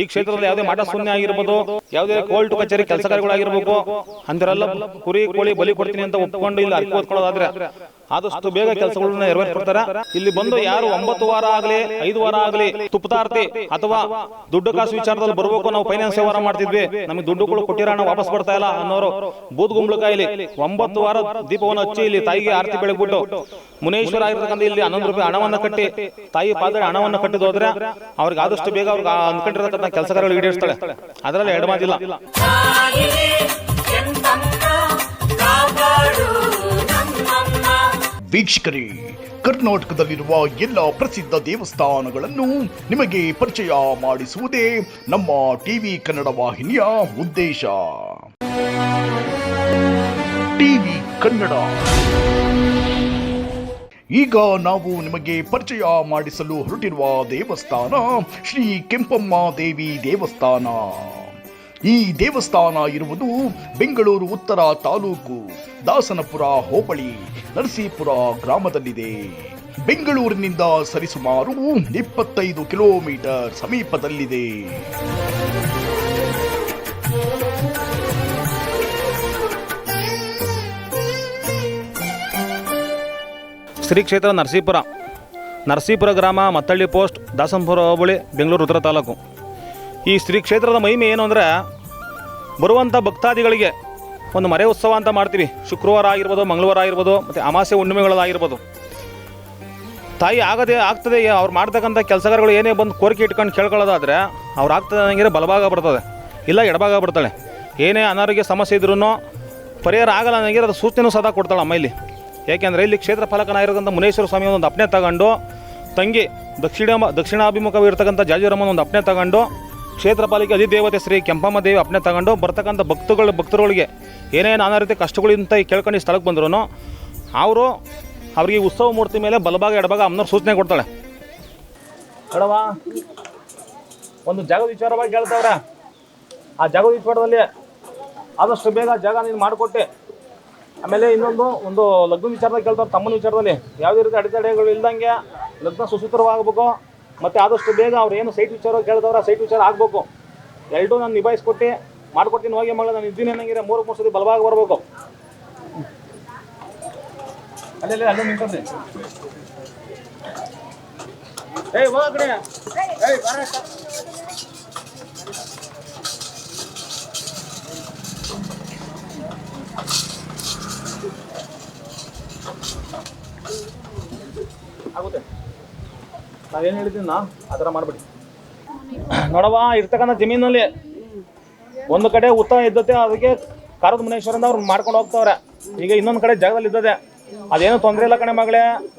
ಈ ಕ್ಷೇತ್ರದಲ್ಲಿ ಯಾವುದೇ ಮಾಟ ಶೂನ್ಯ ಆಗಿರ್ಬೋದು, ಯಾವುದೇ ಕೋರ್ಟ್ ಕಚೇರಿ ಕೆಲಸ ಕಾರ್ಯಗಳಾಗಿರ್ಬೇಕು ಅಂತರೆಲ್ಲ ಕುರಿ, ಕೋಳಿ ಬಲಿ ಕೊಡ್ತೀನಿ ಅಂತ ಒಪ್ಕೊಂಡು ಇಲ್ಲಿ ಅರ್ಕಿ ಓದ್ಕೊಳ್ಳೋದಾದ್ರೆ ಆದಷ್ಟು ಬೇಗ ಕೆಲಸಗಳನ್ನ ನೆರವೇರಿಸ್ಕೊಡ್ತಾರೆ ಇಲ್ಲಿ ಬಂದು ಯಾರು ಒಂಬತ್ತು ವಾರ ಆಗಲಿ, ಐದು ವಾರ ಆಗಲಿ ತುಪ್ಪತಾರ್ತಿ ಅಥವಾ ದುಡ್ಡು ಕಾಸು ವಿಚಾರದಲ್ಲಿ ಬರ್ಬೇಕು ನಾವು ಫೈನಾನ್ಸ್ ವ್ಯವಹಾರ ಮಾಡ್ತಿದ್ವಿ, ನಮಗೆ ದುಡ್ಡುಗಳು ಕೊಟ್ಟಿರೋಣ ವಾಪಸ್ ಬರ್ತಾ ಇಲ್ಲ ಅನ್ನೋರು ಬೂದ್ ಗುಂಬಳಕಾಯಿಲಿ ಒಂಬತ್ತು ವಾರ ದೀಪವನ್ನು ಹಚ್ಚಿ ಇಲ್ಲಿ ತಾಯಿಗೆ ಆರತಿ ಬೆಳಗ್ಬಿಟ್ಟು ಮುನೇಶ್ವರ ಆಗಿರ್ತಕ್ಕಂಥ ಇಲ್ಲಿ ಹನ್ನೊಂದು ರೂಪಾಯಿ ಹಣವನ್ನು ಕಟ್ಟಿ ತಾಯಿ ಪಾದ್ರೆ ಹಣವನ್ನು ಕಟ್ಟಿದೋದ್ರೆ ಅವ್ರಿಗೆ ಆದಷ್ಟು ಬೇಗ ಅವ್ರಿಗೆ ಅಂದ್ಕೊಂಡಿರ್ತಕ್ಕಂಥ ಕೆಲಸ ಕಾರ್ಯಗಳು ಈಡೇರಿಸ್ತಾಳೆ. ಅದರಲ್ಲಿ ಎರಡು ಮಾತಿಲ್ಲ. ವೀಕ್ಷಕರೇ, ಕರ್ನಾಟಕದಲ್ಲಿರುವ ಎಲ್ಲ ಪ್ರಸಿದ್ಧ ದೇವಸ್ಥಾನಗಳನ್ನು ನಿಮಗೆ ಪರಿಚಯ ಮಾಡಿಸುವುದೇ ನಮ್ಮ ಟಿವಿ ಕನ್ನಡ ವಾಹಿನಿಯ ಉದ್ದೇಶ. ಟಿವಿ ಕನ್ನಡ. ಈಗ ನಾವು ನಿಮಗೆ ಪರಿಚಯ ಮಾಡಿಸಲು ಹೊರಟಿರುವ ದೇವಸ್ಥಾನ ಶ್ರೀ ಕೆಂಪಮ್ಮ ದೇವಿ ದೇವಸ್ಥಾನ. ಈ ದೇವಸ್ಥಾನ ಇರುವುದು ಬೆಂಗಳೂರು ಉತ್ತರ ತಾಲೂಕು ದಾಸನಪುರ ಹೋಬಳಿ ನರಸೀಪುರ ಗ್ರಾಮದಲ್ಲಿದೆ. ಬೆಂಗಳೂರಿನಿಂದ ಸರಿಸುಮಾರು ಇಪ್ಪತ್ತೈದು ಕಿಲೋಮೀಟರ್ ಸಮೀಪದಲ್ಲಿದೆ. ಶ್ರೀ ಕ್ಷೇತ್ರ ನರಸೀಪುರ. ನರಸೀಪುರ ಗ್ರಾಮ ಮತ್ತಳ್ಳಿ ಪೋಸ್ಟ್ ದಾಸಂಪುರ ಹೋಬಳಿ ಬೆಂಗಳೂರು ಉತ್ತರ ತಾಲೂಕು. ಈ ಶ್ರೀ ಕ್ಷೇತ್ರದ ಮಹಿಮೆ ಏನು ಅಂದರೆ ಬರುವಂಥ ಭಕ್ತಾದಿಗಳಿಗೆ ಒಂದು ಮರೆ ಉತ್ಸವ ಅಂತ ಮಾಡ್ತೀವಿ. ಶುಕ್ರವಾರ ಆಗಿರ್ಬೋದು, ಮಂಗಳವಾರ ಆಗಿರ್ಬೋದು, ಮತ್ತು ಅಮಾಸೆ ಹುಣ್ಣಿಮೆಗಳಾಗಿರ್ಬೋದು ತಾಯಿ ಆಗದೆ ಆಗ್ತದೆ ಅವ್ರು ಮಾಡ್ತಕ್ಕಂಥ ಕೆಲಸಗಾರಗಳು ಏನೇ ಬಂದು ಕೋರಿಕೆ ಇಟ್ಕೊಂಡು ಕೇಳ್ಕೊಳ್ಳೋದಾದರೆ ಅವ್ರು ಆಗ್ತದೆ ನನಗೆ ಬಲಭಾಗ ಬರ್ತದೆ. ಇಲ್ಲ, ಎಡಭಾಗ ಬರ್ತಾಳೆ. ಏನೇ ಅನಾರೋಗ್ಯ ಸಮಸ್ಯೆ ಇದ್ರೂ ಪರಿಹಾರ ಆಗಲ್ಲ ನನಗೆ ಅದು ಸೂಚನೆ ಸದಾ ಕೊಡ್ತಾಳೆ ಅಮ್ಮ ಇಲ್ಲಿ. ಏಕೆಂದರೆ ಇಲ್ಲಿ ಕ್ಷೇತ್ರ ಫಲಕನಾಗಿರ್ತಕ್ಕಂಥ ಮುನೇಶ್ವರ ಸ್ವಾಮಿ ಒಂದು ಅಪ್ನೆ ತಗೊಂಡು, ತಂಗಿ ದಕ್ಷಿಣ ದಕ್ಷಿಣಾಭಿಮುಖವಿರ್ತಕ್ಕಂಥ ಜಾಜಿರಮ್ಮನ ಒಂದು ಅಪ್ನೆ ತಗೊಂಡು ಕ್ಷೇತ್ರ ಪಾಲಿಕೆ ಅಧಿದೇವತೆ ಶ್ರೀ ಕೆಂಪಮ್ಮ ದೇವಿ ಅಪ್ನೆ ತಗೊಂಡು ಬರ್ತಕ್ಕಂಥ ಭಕ್ತಗಳು, ಭಕ್ತರುಗಳಿಗೆ ಏನೇ ನಾನಾ ರೀತಿ ಕಷ್ಟಗಳಿಂದ ಈ ಕೇಳ್ಕೊಂಡು ಈ ಸ್ಥಳಕ್ಕೆ ಬಂದ್ರು ಅವರು ಅವ್ರಿಗೆ ಉತ್ಸವ ಮೂರ್ತಿ ಮೇಲೆ ಬಲಭಾಗ, ಎಡಭಾಗ ಅಮ್ಮನವ್ರು ಸೂಚನೆ ಕೊಡ್ತಾಳೆ. ಕಡವಾ ಒಂದು ಜಾಗದ ವಿಚಾರವಾಗಿ ಹೇಳ್ತಾವ್ರೆ. ಆ ಜಾಗದ ವಿಚಾರದಲ್ಲಿ ಆದಷ್ಟು ಬೇಗ ಜಾಗ ನೀನು ಮಾಡಿಕೊಟ್ಟೆ. ಆಮೇಲೆ ಇನ್ನೊಂದು, ಒಂದು ಲಗ್ನ ವಿಚಾರದಾಗ ಕೇಳ್ತಾರೆ, ತಮ್ಮನ ವಿಚಾರದಲ್ಲಿ. ಯಾವುದೇ ರೀತಿ ಅಡೆತಡೆಗಳು ಇಲ್ದಂಗೆ ಲಗ್ನ ಸುಸೂತ್ರವಾಗಬೇಕು. ಮತ್ತು ಆದಷ್ಟು ಬೇಗ ಅವ್ರು ಏನು ಸೈಟ್ ವಿಚಾರ ಕೇಳಿದವ್ರ ಸೈಟ್ ವಿಚಾರ ಆಗಬೇಕು. ಎರಡೂ ನಾನು ನಿಭಾಯಿಸ್ಕೊಟ್ಟು, ಮಾಡ್ಕೊಡ್ತೀನಿ ಹೋಗಿ ಮಗಳ, ನಾನು ಇದ್ದೀನಿ ಅನ್ನಂಗಿರ ಮೂರು ಮೂರು ಸತಿ ಬಲವಾಗಿ ಬರಬೇಕು. ಅಲ್ಲೇ ಅಲ್ಲೇ ಏಯ್, ಹೋಗ್ರಿ. ಏಯ್ ಬಾರ ನಾವೇನು ಹೇಳಿದ್ದೀನಿ ನಾ ಆ ಥರ ಮಾಡ್ಬಿಡಿ. ನೋಡವ್ವ, ಇರ್ತಕ್ಕಂಥ ಜಮೀನಲ್ಲಿ ಒಂದು ಕಡೆ ಉತ್ತಮ ಇದ್ದತೆ ಅದಕ್ಕೆ ಕಾರದ ಮುನೇಶ್ವರಿಂದ ಅವ್ರು ಮಾಡ್ಕೊಂಡು ಹೋಗ್ತಾವ್ರೆ. ಈಗ ಇನ್ನೊಂದು ಕಡೆ ಜಾಗದಲ್ಲಿ ಇದ್ದದೆ ಅದೇನು ತೊಂದರೆ ಇಲ್ಲ ಕಣೆ ಮಗಳೇ.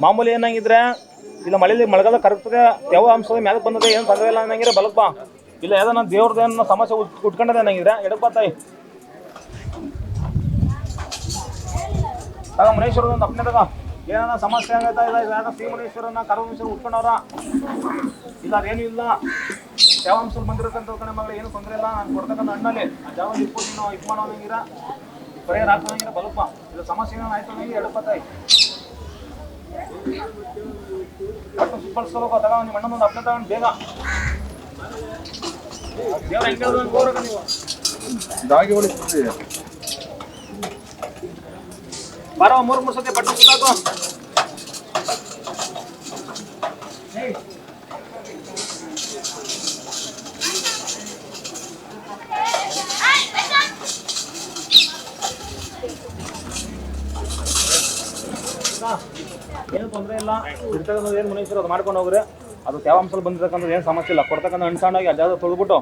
ಮಾಮೂಲಿ ಏನಾಗಿದ್ರೆ, ಇಲ್ಲ ಮಳೆಯಲ್ಲಿ ಮಳೆಗಾಲ ಕರಗ್ತದೆ, ಯಾವ ಅಂಶದ ಮ್ಯಾಲಕ್ಕೆ ಬಂದದೆ, ಏನು ತೊಂದರೆ ಇಲ್ಲ ಅನ್ನಂಗಿದ್ರೆ ಬಲಕ್ ಬಾ. ಇಲ್ಲ ಯಾವ್ದೋ ದೇವ್ರದ್ದೇನೋ ಸಮಸ್ಯೆ ಉಟ್- ಉಟ್ಕೊಂಡದೆ ಅನ್ನಂಗಿದ್ರೆ ಎಡಕ್ ಬಾ ತಾಯಿ. ಮುನೇಶ್ವರದ ಒಂದು ಅಪ್ನೆ ತಗ. ಏನಾರ ಸಮಸ್ಯೆ ಆಗೈತಾ ಇಲ್ಲ ಯಾರೋ ಯಾರು ಮುನೇಶ್ವರನ ಕರ ಮುನೇಶ್ವರ ಉಟ್ಕೊಂಡವ್ರ? ಇಲ್ಲ, ಅದೇನು ಇಲ್ಲ. ಯಾವ ಅಂಶ ಬಂದಿರಕ್ಕಂತ ಕಣೆ ಮಗಳು, ಏನು ತೊಂದರೆ ಇಲ್ಲ. ನಾನು ಕೊಡ್ತಕ್ಕಂಥ ಹಣ್ಣಲ್ಲಿ, ಆ ಜಾವ ಇಟ್ಬಿಟ್ಟು ನಾವು ಇದು ಮಾಡೋದಂಗಿರ ಪರಿಹಾರ ಹಾಕೋಂಗಿರ ಬಲಪ್ಪ ಇದು ಸಮಸ್ಯೆ ಏನೋ ಆಯ್ತು ನನಗೆ ಎಡಪತ್ತಾಯಿ ಒಟ್ಟು ಸ್ವಲ್ಪ ತಗ ನಿಮ್ಮ ಅಣ್ಣನೊಂದು ಅಪ್ಪ ತಗೊಂಡು ಬೇಗ. ನೀವು. ಬಾರೋ ಮೂರು ಮೂರು ಸತಿ ಸುತ್ತಾಕು. ಏನು ತೊಂದರೆ ಇಲ್ಲ. ಇರ್ತಕ್ಕಂಥದ್ದು ಏನು ಮನುಷ್ಯರು ಅದು ಮಾಡ್ಕೊಂಡು ಹೋಗ್ರಿ. ಅದು ತೇವಾಂಶದಲ್ಲಿ ಬಂದಿರತಕ್ಕಂಥದ್ದು ಏನು ಸಮಸ್ಯೆ ಇಲ್ಲ. ಕೊಡ್ತಕ್ಕಂಥ ಅಣ್ಸಣ್ಣಾಗಿ ಅದ್ಯಾವ ತೊಳ್ಬಿಟ್ಟು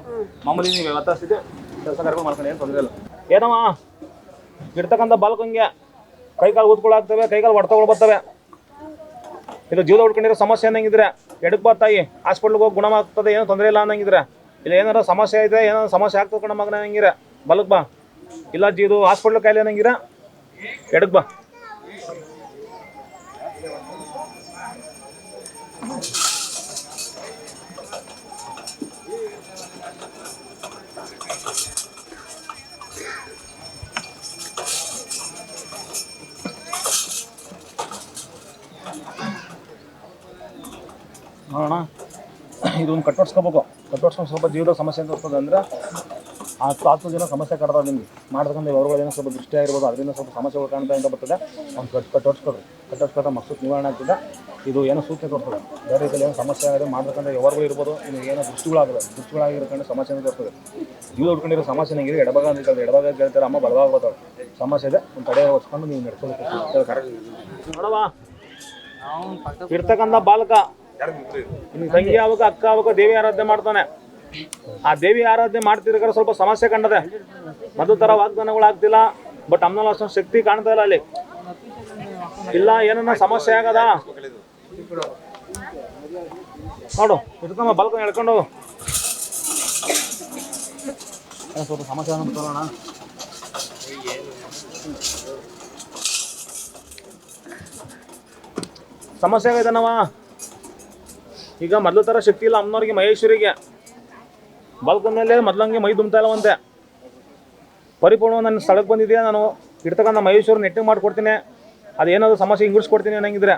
ಮಾಮೂಲಿ ನೀವು ವ್ಯವಸ್ಥಿತಿ ಕೆಲಸ ಕರ್ಕೊಂಡು ಮಾಡ್ಕೊಂಡು ಏನು ತೊಂದರೆ ಇಲ್ಲ. ಏನಮ್ಮ ಇರ್ತಕ್ಕಂಥ ಬಾಲ್ಕಂಗೆ. ಕೈಕಾಲು ಊದ್ಕೊಳಾಗ್ತವೆ ಕೈಕಾಲು ಹೊಡ್ತಗಳು ಬರ್ತವೆ. ಇದು ಜೀವದ ಉಳ್ಕೊಂಡಿರೋ ಸಮಸ್ಯೆ ಅನ್ನಂಗಿದ್ರೆ ಎಡಕ್ ಬಾ ತಾಯಿ? ಹಾಸ್ಪಿಟ್ಲ್ಗೆ ಹೋಗಿ ಗುಣಮಾಗ್ತದೆ ಏನೋ ತೊಂದರೆ ಇಲ್ಲ ಅನ್ನಂಗಿದ್ರೆ. ಇಲ್ಲ ಏನಾರ ಸಮಸ್ಯೆ ಐತೆ ಏನಾರ ಸಮಸ್ಯೆ ಆಗ್ತದೆ ಕಣ ಮಗನ ಅನ್ನಂಗಿದ್ರೆ. ಬಲಕ್ ಬಾ. ಇಲ್ಲ ಜೀದು ಹಾಸ್ಪಿಟ್ಲ್ ಕಾಯಿಲೆ ಅನ್ನಂಗಿರ ಎಡಕ್ ಬಾ? ನೋಡೋಣ. ಇದೊಂದು ಕಟ್ಟೋಡ್ಸ್ಕೋಬೇಕು. ಕಟ್ಟೋಡ್ಸ್ಕೊಂಡು ಸ್ವಲ್ಪ ಜೀವದ ಸಮಸ್ಯೆ ಅಂತ ಬರ್ತದೆ ಅಂದರೆ ಆ ಸಾಕು ಜನ ಸಮಸ್ಯೆ ಕಾಡ್ತಾವೆ ನಿಮ್ಗೆ ಮಾಡ್ತಕ್ಕಂಥ ಏನೋ ಸ್ವಲ್ಪ ದೃಷ್ಟಿ ಆಗಿರ್ಬೋದು, ಅದರಿಂದ ಸ್ವಲ್ಪ ಸಮಸ್ಯೆಗಳು ಕಾಣ್ತಾ ಅಂತ ಬರ್ತದೆ. ಅವ್ನು ಕಟ್ ಕಟ್ಟೋಡ್ಸ್ಕೊಡ್ರಿ ಕಟ್ಟೋಡ್ಸ್ಕೊಟ್ರೆ ಮಕ್ಕಳು ನಿವಾರಣೆ ಆಗ್ತದೆ. ಇದು ಏನೋ ಸೂಚನೆ ಕೊಡ್ತದೆ ಬೇರೆ ರೀತಿಯಲ್ಲಿ ಏನೋ ಸಮಸ್ಯೆ ಆಗಿದೆ ಮಾಡ್ತಕ್ಕಂಥ ಯಾವಾಗಲೂ ಇರ್ಬೋದು ನಿಮಗೆ ಏನೋ ದೃಷ್ಟಿಗಳಾಗದೆ ದೃಷ್ಟಿಗಳಾಗಿರ್ಕೊಂಡು ಸಮಸ್ಯೆ ಅಂತ ಬರ್ತದೆ ಜೀವ ಉಟ್ಕೊಂಡಿರೋ ಸಮಸ್ಯೆ ನಂಗೆ ಎಡಭಾಗ ಅಂತ ಹೇಳ್ತಾರೆ ಎಡಭಾಗ ಕೇಳ್ತಾರೆ, ಅಮ್ಮ ಬಲಭಾಗ ಬರ್ತಾಳೆ. ಸಮಸ್ಯೆ ಇದೆ, ಒಂದು ತಡೆ ಹೊಚ್ಕೊಂಡು ನೀವು ನೋಡವಾ ಇರ್ತಕ್ಕಂಥ ಬಾಲಕ ತಂಗಿ ಯಾವಾಗ ಅಕ್ಕ ಯಾವಾಗ ದೇವಿ ಆರಾಧನೆ ಮಾಡ್ತಾನೆ. ಆ ದೇವಿ ಆರಾಧನೆ ಮಾಡ್ತಿರ್ಬೇಕಾದ್ರೆ ಸ್ವಲ್ಪ ಸಮಸ್ಯೆ ಕಂಡದೆ. ಮೊದಲ ತರ ವಾಗ್ದಾನಗಳು ಆಗ್ತಿಲ್ಲ ಬಟ್ ಅಮ್ಮನಲ್ಲಿ ಅಷ್ಟೊಂದು ಶಕ್ತಿ ಕಾಣ್ತಾ ಇಲ್ಲ ಅಲ್ಲಿ. ಇಲ್ಲ, ಏನನ್ನ ಸಮಸ್ಯೆ ಆಗದ? ನೋಡು ಇಟ್ಕೊಂಬ ಬಲ್ಕ ಹೇಳ್ಕೊಂಡು. ಸ್ವಲ್ಪ ಸಮಸ್ಯೆ ತೋರೋಣ. ಸಮಸ್ಯೆ ಆಗೈತನವ ಈಗ ಮೊದಲು ಥರ ಶಕ್ತಿ ಇಲ್ಲ ಅಮ್ಮನವ್ರಿಗೆ, ಮಹೇಶ್ವರಿಗೆ. ಬಲ್ಕೊಂಡ್ಮೇಲೆ ಮೊದಲಂಗೆ ಮೈ ಇಲ್ಲ ಇಲ್ಲವಂತೆ ಪರಿಪೂರ್ಣ ನನ್ನ ಸ್ಥಳಕ್ಕೆ ಬಂದಿದೆಯಾ ನಾನು. ಇಡ್ತಕ್ಕಂಥ ಮಹೇಶ್ವರ ನೆಟ್ಟಿಂಗ್ ಮಾಡ್ಕೊಡ್ತೀನಿ. ಅದೇನಾದ್ರು ಸಮಸ್ಯೆ ಹಿಂಗಿಡ್ಸ್ಕೊಡ್ತೀನಿ ಅನ್ನಂಗಿದ್ರೆ.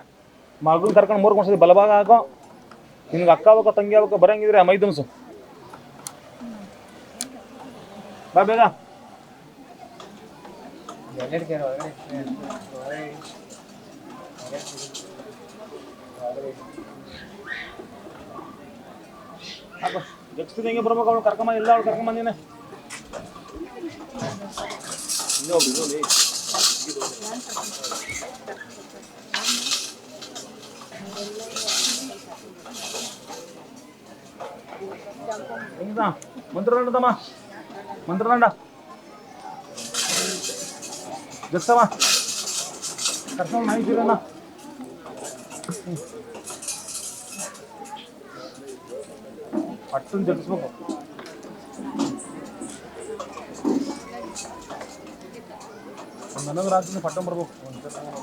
ಮಗನ ಕರ್ಕೊಂಡು ಮೂರು ಕೊಡ್ಸೋದು ಬಲಭಾಗ ಹಾಕೋ. ನಿಮ್ಗೆ ಅಕ್ಕ ಹೋಗೋ ತಂಗಿ ಅವಕ್ಕ ಬರಂಗಿದ್ರೆ ಮೈ ದುಮ್ಸು. ಬಾ ಬೇಗ. ನೆಕ್ಸ್ಟ್ ಹೆಂಗೆ ಬರ್ಬೇಕು ಅವಳು ಕರ್ಕೊಂಬ ಇಲ್ಲ ಅವಳು ಕರ್ಕೊಂಬಂದಿನ ಹೆಂಗ ಮಂತ್ರದಂಡದಮ್ಮ ಮಂತ್ರದಂಡ. ಜಗ್ಸವ ಕರ್ಕೊಂಡು ಮಾಹಿತಿರಣ್ಣ ಪಟ್ಟನ್ ಜಗಿಸ್ಬೇಕು ನನಗೆ ರಾತ್ರಿ ಪಟ್ಟನ್ ಬರ್ಬೇಕು ನೋಡವ್ವ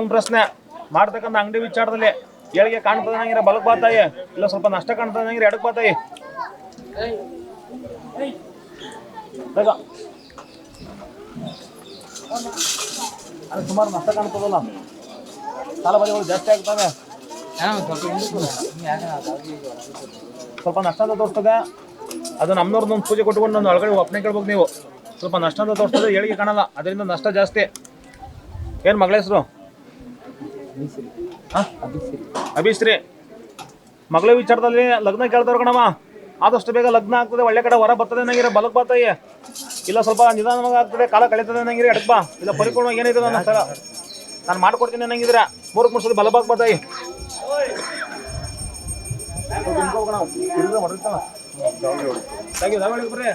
ಒಂದು ಪ್ರಶ್ನೆ. ಮಾಡ್ತಕ್ಕಂಥ ಅಂಗಡಿ ವಿಚಾರದಲ್ಲಿ ಏಳಿಗೆ ಕಾಣ್ತದೆ ನಂಗಿರ ಬಲಕ್ ಬಾತಾಯಿ ಇಲ್ಲ ಸ್ವಲ್ಪ ನಷ್ಟ ಕಾಣ್ತದೆ ನಂಗಿರ ಎಡಕ್ ಬಾತಾಯಿ ಸುಮಾರು ನಷ್ಟ ಕಾಣ್ತದಲ್ಲ. ಸಾಲ ಜಾಸ್ತಿ ಆಗ್ತವೆ. ಸ್ವಲ್ಪ ನಷ್ಟ ಅಂತ ತೋರಿಸ್ತದೆ. ಅದು ನಮ್ಮನವ್ರ ಒಂದು ಪೂಜೆ ಕೊಟ್ಕೊಂಡು ಒಂದು ಒಳಗಡೆ ಒಪ್ಪನೆ ಕೇಳ್ಬೇಕು ನೀವು. ಸ್ವಲ್ಪ ನಷ್ಟ ಅಂತ ತೋರಿಸ್ತದೆ, ಏಳಿಗೆ ಕಾಣಲ್ಲ. ಅದರಿಂದ ನಷ್ಟ ಜಾಸ್ತಿ. ಏನು ಮಗಳ ಹೆಸರು? ಅಭಿಶ್ರೀ ಮಗಳ ವಿಚಾರದಲ್ಲಿ ಲಗ್ನ ಕೇಳ್ತಾರ ಕಣಮ್ಮ. ಆದಷ್ಟು ಬೇಗ ಲಗ್ನ ಆಗ್ತದೆ ಒಳ್ಳೆ ಕಡೆ ಹೊರ ಬರ್ತದೆ ನಂಗಿರ ಬಲಕ್ ಬರ್ತಾಯಿ ಇಲ್ಲ ಸ್ವಲ್ಪ ನಿಧಾನವಾಗಿ ಆಗ್ತದೆ ಕಾಲ ಕಳೀತದೆ ನಂಗಿರ ಎಡಕ್ ಬಾ. ಇಲ್ಲ ಪರಿಪೂರ್ಣವಾಗಿ ಏನೈತೆ ನನ್ನ ಸ್ಥಳ? ನಾನು ಮಾಡ್ಕೊಡ್ತೀನಿ ಅನ್ನಂಗಿದ್ರೆ ಮೂರು ಮುರ್ಸದ ಬಲಬಾಗ್ ಬರ್ತಾಯಿ ಬರ್ರಿ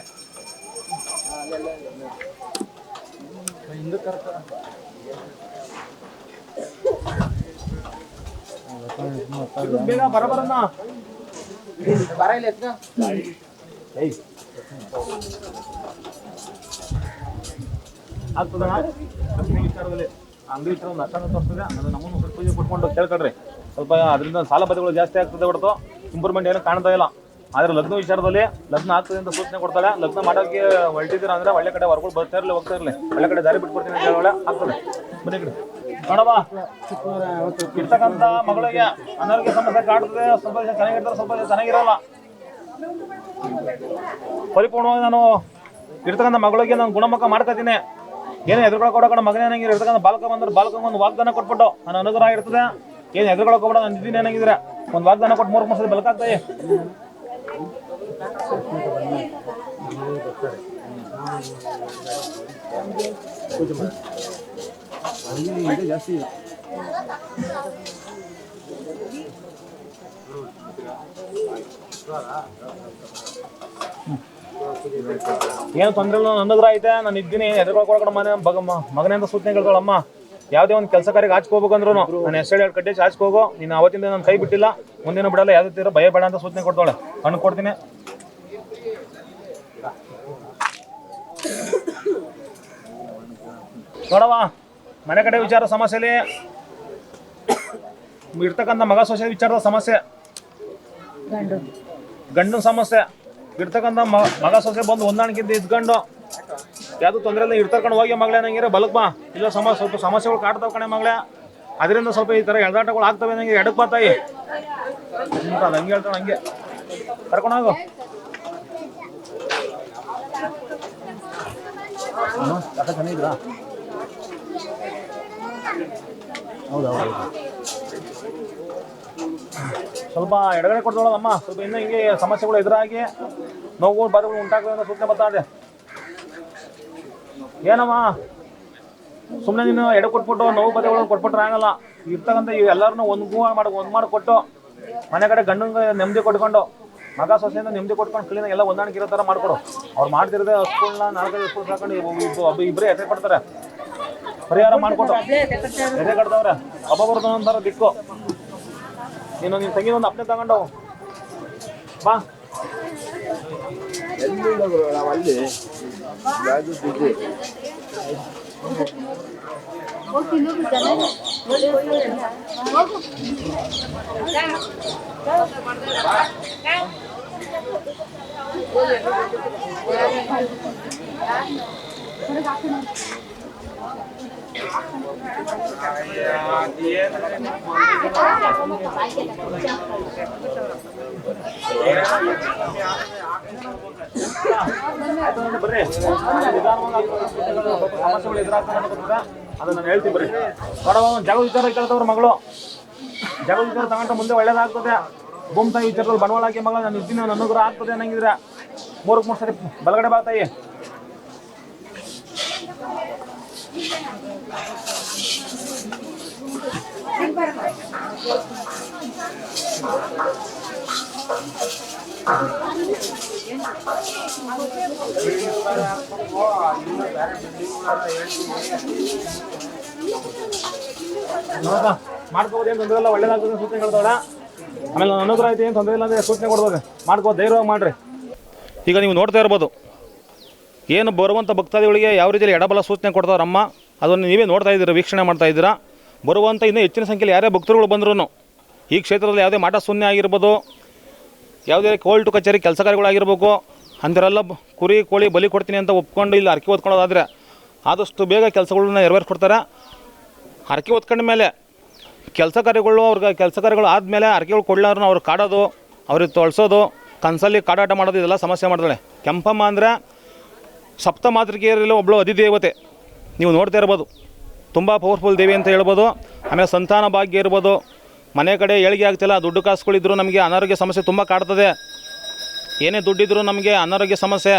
ಬೇಗ ಬರಬರನ್ನ ಏಯ್ ಆಗ್ತದಣ್ಣ? ಅಂಗಡಿ ವಿಚಾರದಲ್ಲಿ ಅಂಗಡಿ ವಿಚಾರ ನಷ್ಟ ತೋರಿಸ್ತದೆ. ಅದು ನಮ್ಮನ್ನು ಸ್ವಲ್ಪ ಪೂಜೆ ಕೊಟ್ಕೊಂಡು ಕೇಳ್ಕೊಳ್ರಿ. ಸ್ವಲ್ಪ ಅದರಿಂದ ಸಾಲ ಬದಿಗಳು ಜಾಸ್ತಿ ಆಗ್ತದೆ ಹೊರತು. ಇಂಪ್ರೂವ್ಮೆಂಟ್ ಏನೂ ಕಾಣ್ತಾ ಇಲ್ಲ. ಆದ್ರೆ ಲಗ್ನ ವಿಚಾರದಲ್ಲಿ ಲಗ್ನ ಆಗ್ತದೆ ಅಂತ ಸೂಚನೆ ಕೊಡ್ತಾಳೆ ಲಗ್ನ ಮಾಡೋಕ್ಕೆ ಹೊರಟಿದ್ದೀರ ಅಂದ್ರೆ ಒಳ್ಳೆ ಕಡೆ ಹೊರಗಳು ಬರ್ತಾ ಇರಲಿ, ಹೋಗ್ತಾ ಇರಲಿ. ಒಳ್ಳೆ ಕಡೆ ದಾರಿ ಬಿಟ್ಕೊಡ್ತೀನಿ ಅಂತ ಹೇಳೋಳೆ ಆಗ್ತದೆ. ಬನ್ನಿ ಕಡೆ. ನೋಡಮ್ಮ ಇರ್ತಕ್ಕಂಥ ಮಗಳಿಗೆ ಅನಾರೋಗ್ಯ ಸಮಸ್ಯೆ ಕಾಡ್ತದೆ ಸ್ವಲ್ಪ ಚೆನ್ನಾಗಿರ್ತಾರೆ, ಸ್ವಲ್ಪ ಚೆನ್ನಾಗಿರಲ್ಲ. ಪರಿಪೂರ್ಣವಾಗಿ ನಾನು ಇರ್ತಕ್ಕಂಥ ಮಗಳಿಗೆ ನಾನು ಗುಣಮುಖ ಮಾಡ್ಕೊತೀನಿ. ಏನು ಎದುರುಗಳ ಕೊಡೋಣ ಮಗನೇ ಏನಾಗಿದ್ರೆ ಇರ್ತಕ್ಕಂಥ ಬಾಲಕ ಬಂದ್ರೆ ಬಾಲಕ ಒಂದು ವಾಗ್ದಾನ ಕೊಟ್ಬಿಟ್ಟು ನನ್ನ ಅನುಗ್ರಹ ಇರ್ತದೆ ಏನು ಎದುರುಗಳ ಕೊಡ ನಾನು ಇದ್ದೀನಿ ಏನಾಗಿದ್ರೆ ಒಂದು ವಾಗ್ದಾನ ಕೊಟ್ಟು ಮೂರು ಮಾಸದ ಬಲಕಾಗ್ತಾಯಿ ಏನು ತೊಂದರೆ ಇಲ್ಲ ನನ್ನದ್ರ ಐತೆ, ನಾನು ಇದ್ದೀನಿ ಎದುರ್ಕೊಳ್ಕೊಳ್ಕೊಂಡು ಮನೆ ಬಗ ಮ- ಅಂತ ಸೂಚನೆ ಕೇಳ್ಕೊಳಮ್ಮ. ಯಾವುದೇ ಒಂದು ಕೆಲಸ ಕಾರ್ಯಕ್ಕೆ ಹಾಚ್ಕೋಬೇಕಂದ್ರು ನಾನು ಹೆಸರು ಎರಡು ಕಡ್ಡೆ ಹಾಚ್ಕೋಗೋ ನೀನು ಅವತ್ತಿಂದ ನಾನು ಕೈ ಬಿಟ್ಟಿಲ್ಲ, ಮುಂದಿನ ಬಿಡಲ್ಲ, ಯಾವುದೇ ತೀರ ಭಯ ಬೇಡ ಅಂತ ಸೂಚನೆ ಕೊಡ್ತಾಳೆ ಕಣ್ಣು ಕೊಡ್ತೀನಿ. ನೋಡವ ಮನೆ ಕಡೆ ವಿಚಾರ ಸಮಸ್ಯೆಲಿ ಇರ್ತಕ್ಕಂಥ ಮಗ ಸೊಸೆ ವಿಚಾರದ ಸಮಸ್ಯೆ. ಗಂಡನ ಸಮಸ್ಯೆ. ಇರ್ತಕ್ಕಂಥ ಮಗ ಸೊಸೆ ಬಂದು ಹೊಂದಾಣಿಕೆಯಿಂದ ಇದ್ಕೊಂಡು ಯಾವುದು ತೊಂದರೆ ಇಲ್ಲ ಇರ್ತಕೊಂಡು ಹೋಗಿ ಮಗಳೇ ನಂಗೆ ಬಲಕ್ ಬಾ. ಇಲ್ಲ ಸಮ ಸ್ವಲ್ಪ ಸಮಸ್ಯೆಗಳು ಕಾಡ್ತಾವ ಕಣೆ ಮಗಳೇ. ಅದರಿಂದ ಸ್ವಲ್ಪ ಈ ಥರ ಎಳದಾಟಗಳು ಆಗ್ತವೆ ನಂಗೆ ಎಡಕ್ ಬರ್ತಾಯಿ ಅದು ಹಂಗೆ ಹೇಳ್ತಾಳೆ ಹಂಗೆ. ಕರ್ಕೊಂಡು? ಚೆನ್ನಾಗಿದ್ರಾ ಹೌದಾ ಸ್ವಲ್ಪ ಎಡಗಡೆ ಕೊಡ್ತಾಳಮ್ಮ ಸ್ವಲ್ಪ ಇನ್ನೂ ಹಿಂಗೆ ಸಮಸ್ಯೆಗಳು ಎದುರಾಗಿ ನೋವು ಬಾಧೆಗಳು ಉಂಟಾಗ್ಲಿ ಅಂತ ಸೂಚನೆ ಬರ್ತಾ ಇದೆ. ಏನಮ್ಮ? ಸುಮ್ಮನೆ ನೀನು ಎಡ ಕೊಟ್ಬಿಟ್ಟು ನೋವು ಬಾಧೆಗಳು ಕೊಟ್ಬಿಟ್ರೆ ಆಗಲ್ಲ. ಇರ್ತಕ್ಕಂಥ ಎಲ್ಲರನ್ನೂ ಒಂದು ಗೂ ಮಾಡಿ, ಒಂದು ಮಾಡಿ ಕೊಟ್ಟು ಮನೆ ಕಡೆ ಗಂಡಂಗೆ ನೆಮ್ಮದಿ ಕೊಟ್ಕೊಂಡು, ಮಗ ಸೊಸೆಯಿಂದ ನೆಮ್ಮದಿ ಕೊಟ್ಕೊಂಡು ಕ್ಲೀನ್ ಎಲ್ಲ ಹೊಂದಾಣಿಕೆ ಇರೋ ಥರ ಮಾಡ್ಕೊಡು. ಅವ್ರು ಮಾಡ್ತಿರೋದೇ ಹಸ್ಗಳನ್ನ ನಾಲ್ಕೈದು ಹಸ್ಗಳು ಸಾಕೊಂಡು ಇಬ್ಬರು ಎದೆ ಕೊಡ್ತಾರೆ ಪರಿಹಾರ ಮಾಡ್ಕೊಟ್ಟು ಎದೆ ಕಟ್ದವ್ರೆ. ಒಬ್ಬೊಬ್ರದ್ದು ಅಂತಾರ ದಿಕ್ಕು. ನೀನು ನಿನ್ನ ತಂಗಿ ಒಂದು ಅಪ್ಪನೆ ತಗೊಂಡವು ಬಾ. ನಾವಲ್ಲಿ ಹೋಗು ಬರ್ರಿ ಹೇಳ್ತೀನಿ ಕೇಳ್ತವ್ರ ಮಗಳು ಜಾಗ ವಿಚಾರ ತಗೊಂಡ್ರೆ ಮುಂದೆ ಒಳ್ಳೇದಾಗ್ತದೆ ಭೂಮಿ ತಾಯಿ ವಿಚಾರದಲ್ಲಿ ಬಂಡವಾಳ ಹಾಕಿ ಮಗಳು ನಾನು ಇದ್ದೀನಿ ಅನುಗ್ರಹ ಆಗ್ತದೆ ಅನ್ನಂಗಿದ್ರೆ ಮೂರಕ್ಕೆ ಮೂರು ಸರಿ ಬಲಗಡೆ ಬಾ ತಾಯಿ ನೋಡಪ್ಪ ಮಾಡ್ಕೋಬೋದು, ಏನು ತೊಂದರೆ ಇಲ್ಲ ಒಳ್ಳೇದಾಗ್ತದೆ ಸೂಚನೆ ಕೊಡ್ತಾಳ ಆಮೇಲೆ ಅನುಗ್ರಹ ಐತಿ, ಏನು ತೊಂದರೆ ಇಲ್ಲ ಅಂದರೆ ಸೂಚನೆ ಕೊಡ್ಬೋದು ಮಾಡ್ಕೋ, ಧೈರ್ಯವಾಗಿ ಮಾಡ್ರಿ. ಈಗ ನೀವು ನೋಡ್ತಾ ಇರ್ಬೋದು ಏನು ಬರುವಂಥ ಭಕ್ತಾದಿಗಳಿಗೆ ಯಾವ ರೀತಿಯಲ್ಲಿ ಎಡಬಲ ಸೂಚನೆ ಕೊಡ್ತಾರಮ್ಮ ಅದನ್ನು ನೀವೇ ನೋಡ್ತಾ ಇದ್ದೀರಾ, ವೀಕ್ಷಣೆ ಮಾಡ್ತಾ ಇದ್ದೀರಾ. ಬರುವಂಥ ಇನ್ನೂ ಹೆಚ್ಚಿನ ಸಂಖ್ಯೆಯಲ್ಲಿ ಯಾರೇ ಭಕ್ತರುಗಳು ಬಂದರೂ ಈ ಕ್ಷೇತ್ರದಲ್ಲಿ ಯಾವುದೇ ಮಾಟ ಶೂನ್ಯ ಆಗಿರ್ಬೋದು, ಯಾವುದೇ ಕೋಲ್ಟು ಕಚೇರಿ ಕೆಲಸ ಕಾರ್ಯಗಳಾಗಿರ್ಬೇಕು, ಅಂಥವರೆಲ್ಲ ಕುರಿ, ಕೋಳಿ ಬಲಿ ಕೊಡ್ತೀನಿ ಅಂತ ಒಪ್ಕೊಂಡು ಇಲ್ಲಿ ಅರ್ಕೆ ಹೊತ್ಕೊಳ್ಳೋದಾದರೆ ಆದಷ್ಟು ಬೇಗ ಕೆಲಸಗಳನ್ನ ನೆರವೇರಿಸ್ಕೊಡ್ತಾರೆ. ಹರಕೆ ಹೊತ್ಕೊಂಡ ಮೇಲೆ ಕೆಲಸ ಕಾರ್ಯಗಳು, ಅವ್ರಿಗೆ ಕೆಲಸ ಕಾರ್ಯಗಳು ಆದಮೇಲೆ ಹರಕೆಗಳು ಕೊಡ್ಲಾರನ್ನ ಅವ್ರು ಕಾಡೋದು, ಅವ್ರಿಗೆ ತೊಳ್ಸೋದು, ಕನಸಲ್ಲಿ ಕಾಡಾಟ ಮಾಡೋದು, ಇದೆಲ್ಲ ಸಮಸ್ಯೆ ಮಾಡ್ತಾಳೆ. ಕೆಂಪಮ್ಮ ಅಂದರೆ ಸಪ್ತ ಮಾತೃಕೆಯರಲ್ಲಿ ಒಬ್ಬಳು ಅಧಿದೇವತೆ. ನೀವು ನೋಡ್ತಾ ಇರ್ಬೋದು. ತುಂಬ ಪವರ್ಫುಲ್ ದೇವಿ ಅಂತ ಹೇಳ್ಬೋದು. ಆಮೇಲೆ ಸಂತಾನ ಭಾಗ್ಯ ಇರ್ಬೋದು. ಮನೆ ಕಡೆ ಏಳಿಗೆ ಆಗ್ತಿಲ್ಲ, ದುಡ್ಡು ಕಾಸುಗಳಿದ್ರು ನಮಗೆ ಅನಾರೋಗ್ಯ ಸಮಸ್ಯೆ ತುಂಬ ಕಾಡ್ತದೆ. ಏನೇ ದುಡ್ಡಿದ್ರು ನಮಗೆ ಅನಾರೋಗ್ಯ ಸಮಸ್ಯೆ.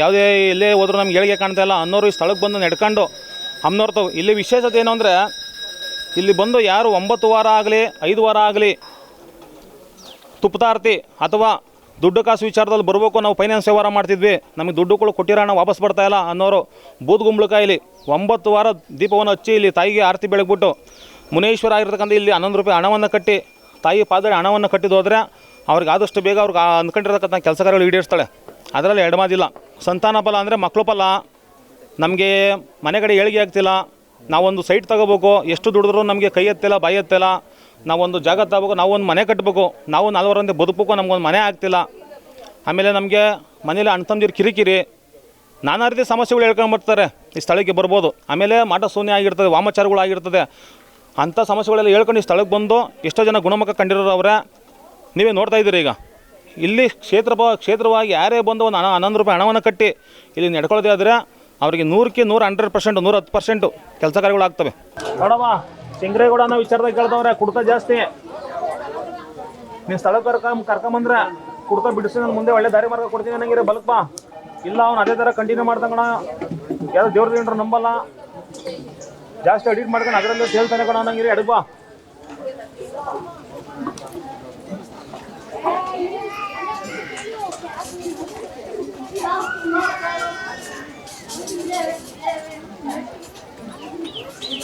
ಯಾವುದೇ ಎಲ್ಲೇ ಹೋದರೂ ನಮ್ಗೆ ಏಳಿಗೆ ಕಾಣ್ತಾ ಇಲ್ಲ. ಅನ್ನೋರು ಈ ಸ್ಥಳಕ್ಕೆ ಬಂದು ನೆಡ್ಕೊಂಡು ಹಮ್ನೋರ್ತವು. ಇಲ್ಲಿ ವಿಶೇಷತೆ ಏನು ಅಂದರೆ, ಇಲ್ಲಿ ಬಂದು ಯಾರು ಒಂಬತ್ತು ವಾರ ಆಗಲಿ, ಐದು ವಾರ ಆಗಲಿ ತುಪ್ಪತಾರ್ತಿ ಅಥವಾ ದುಡ್ಡು ಕಾಸು ವಿಚಾರದಲ್ಲಿ ಬರಬೇಕು ನಾವು ಫೈನಾನ್ಸ್ ವ್ಯವಹಾರ ಮಾಡ್ತಿದ್ವಿ. ನಮಗೆ ದುಡ್ಡುಗಳು ಕೊಟ್ಟಿರೋ ಹಣ ವಾಪಸ್ ಬರ್ತಾ ಇಲ್ಲ ಅನ್ನೋರು ಬೂದ್ಗುಂಬಳಕಾಯಿಲಿ ಒಂಬತ್ತು ವಾರ ದೀಪವನ್ನು ಹಚ್ಚಿ ಇಲ್ಲಿ ತಾಯಿಗೆ ಆರತಿ ಬೆಳಗ್ಬಿಟ್ಟು ಮುನೇಶ್ವರ ಆಗಿರ್ತಕ್ಕಂಥ ಇಲ್ಲಿ ಹನ್ನೊಂದು ರೂಪಾಯಿ ಹಣವನ್ನು ಕಟ್ಟಿ ತಾಯಿ ಪಾದರೆ ಹಣವನ್ನು ಕಟ್ಟಿದ್ದು ಹೋದರೆ ಅವ್ರಿಗೆ ಆದಷ್ಟು ಬೇಗ ಅವ್ರಿಗೆ ಅಂದ್ಕೊಂಡಿರ್ತಕ್ಕಂಥ ಕೆಲಸ ಕಾರ್ಯಗಳು ಈಡೇರಿಸ್ತಾಳೆ. ಅದರಲ್ಲಿ ಎಡಮಾದಿಲ್ಲ ಸಂತಾನ ಫಲ ಅಂದರೆ ಮಕ್ಕಳು ಫಲ. ನಮಗೆ ಮನೆ ಕಡೆ ಏಳಿಗೆ ಆಗ್ತಿಲ್ಲ. ನಾವೊಂದು ಸೈಟ್ ತಗೋಬೇಕು. ಎಷ್ಟು ದುಡಿದ್ರೂ ನಮಗೆ ಕೈ ಎತ್ತಿಲ್ಲ, ಬಾಯಿ ಎತ್ತಿಲ್ಲ. ನಾವೊಂದು ಜಾಗ ತಗೋಬೇಕು ನಾವೊಂದು ಮನೆ ಕಟ್ಟಬೇಕು ನಾವು ನಾಲ್ವರಂತೆ ಬದುಕಬೇಕು, ನಮಗೊಂದು ಮನೆ ಆಗ್ತಿಲ್ಲ. ಆಮೇಲೆ ನಮಗೆ ಮನೇಲಿ ಅಣ್ಣ ತಮ್ಮದಿರು ಕಿರಿಕಿರಿ. ನಾನಾ ರೀತಿ ಸಮಸ್ಯೆಗಳು ಹೇಳ್ಕೊಂಡು ಬರ್ತಾರೆ. ಈ ಸ್ಥಳಕ್ಕೆ ಬರ್ಬೋದು. ಆಮೇಲೆ ಮಾಟ ಶೂನ್ಯ ಆಗಿರ್ತದೆ, ವಾಮಾಚಾರಗಳು ಆಗಿರ್ತದೆ. ಅಂಥ ಸಮಸ್ಯೆಗಳೆಲ್ಲ ಹೇಳ್ಕೊಂಡು ಈ ಸ್ಥಳಕ್ಕೆ ಬಂದು ಎಷ್ಟೋ ಜನ ಗುಣಮುಖ ಕಂಡಿರೋರು ಅವರೇ. ನೀವೇ ನೋಡ್ತಾ ಇದ್ದೀರಿ ಈಗ. ಇಲ್ಲಿ ಕ್ಷೇತ್ರ ಕ್ಷೇತ್ರವಾಗಿ ಯಾರೇ ಬಂದು ಒಂದು ಹಣ ಹನ್ನೊಂದು ರೂಪಾಯಿ ಹಣವನ್ನು ಕಟ್ಟಿ ಇಲ್ಲಿ ನಡ್ಕೊಳ್ಳೋದೇ ಆದರೆ, ಅವರಿಗೆ ನೂರಕ್ಕೆ ನೂರು, ಹಂಡ್ರೆಡ್ ಪರ್ಸೆಂಟ್ ನೂರ ಹತ್ತು ಪರ್ಸೆಂಟು ಕೆಲಸ ಕಾರ್ಯಗಳಾಗ್ತವೆ ನೋಡಮ್ಮ ಸಿಂಗ್ರೇಗೌಡ ಅನ್ನೋ ವಿಚಾರದಾಗ ಕೇಳ್ದವ್ರೆ ಕುಡ್ತ ಜಾಸ್ತಿ. ನೀವು ಸ್ಥಳಕ್ಕೆ ಕರ್ಕ ಕರ್ಕೊಂಬಂದ್ರೆ ಕುಡ್ತ ಬಿಡಿಸಿ, ನಾನು ಮುಂದೆ ಒಳ್ಳೆ ದಾರಿ ಮಾರ್ಗ ಕೊಡ್ತೀನಿ ಅನ್ನಂಗಿರ ಬಲಕ್ಪ ಇಲ್ಲ, ಅವ್ನು ಅದೇ ಥರ ಕಂಟಿನ್ಯೂ ಮಾಡ್ದಂಗಣ ಯಾರು ದೇವ್ರ ಏನ್ರ ನಂಬಲ್ಲ. ಜಾಸ್ತಿ ಅಡಿಟ್ ಮಾಡ್ಕೊಂಡು ಅದರಲ್ಲೇ ಹೇಳ್ತಾನೆ ಕಣ ಅನ್ನಂಗಿರಿ ಎಡಗ್ ಬಾ.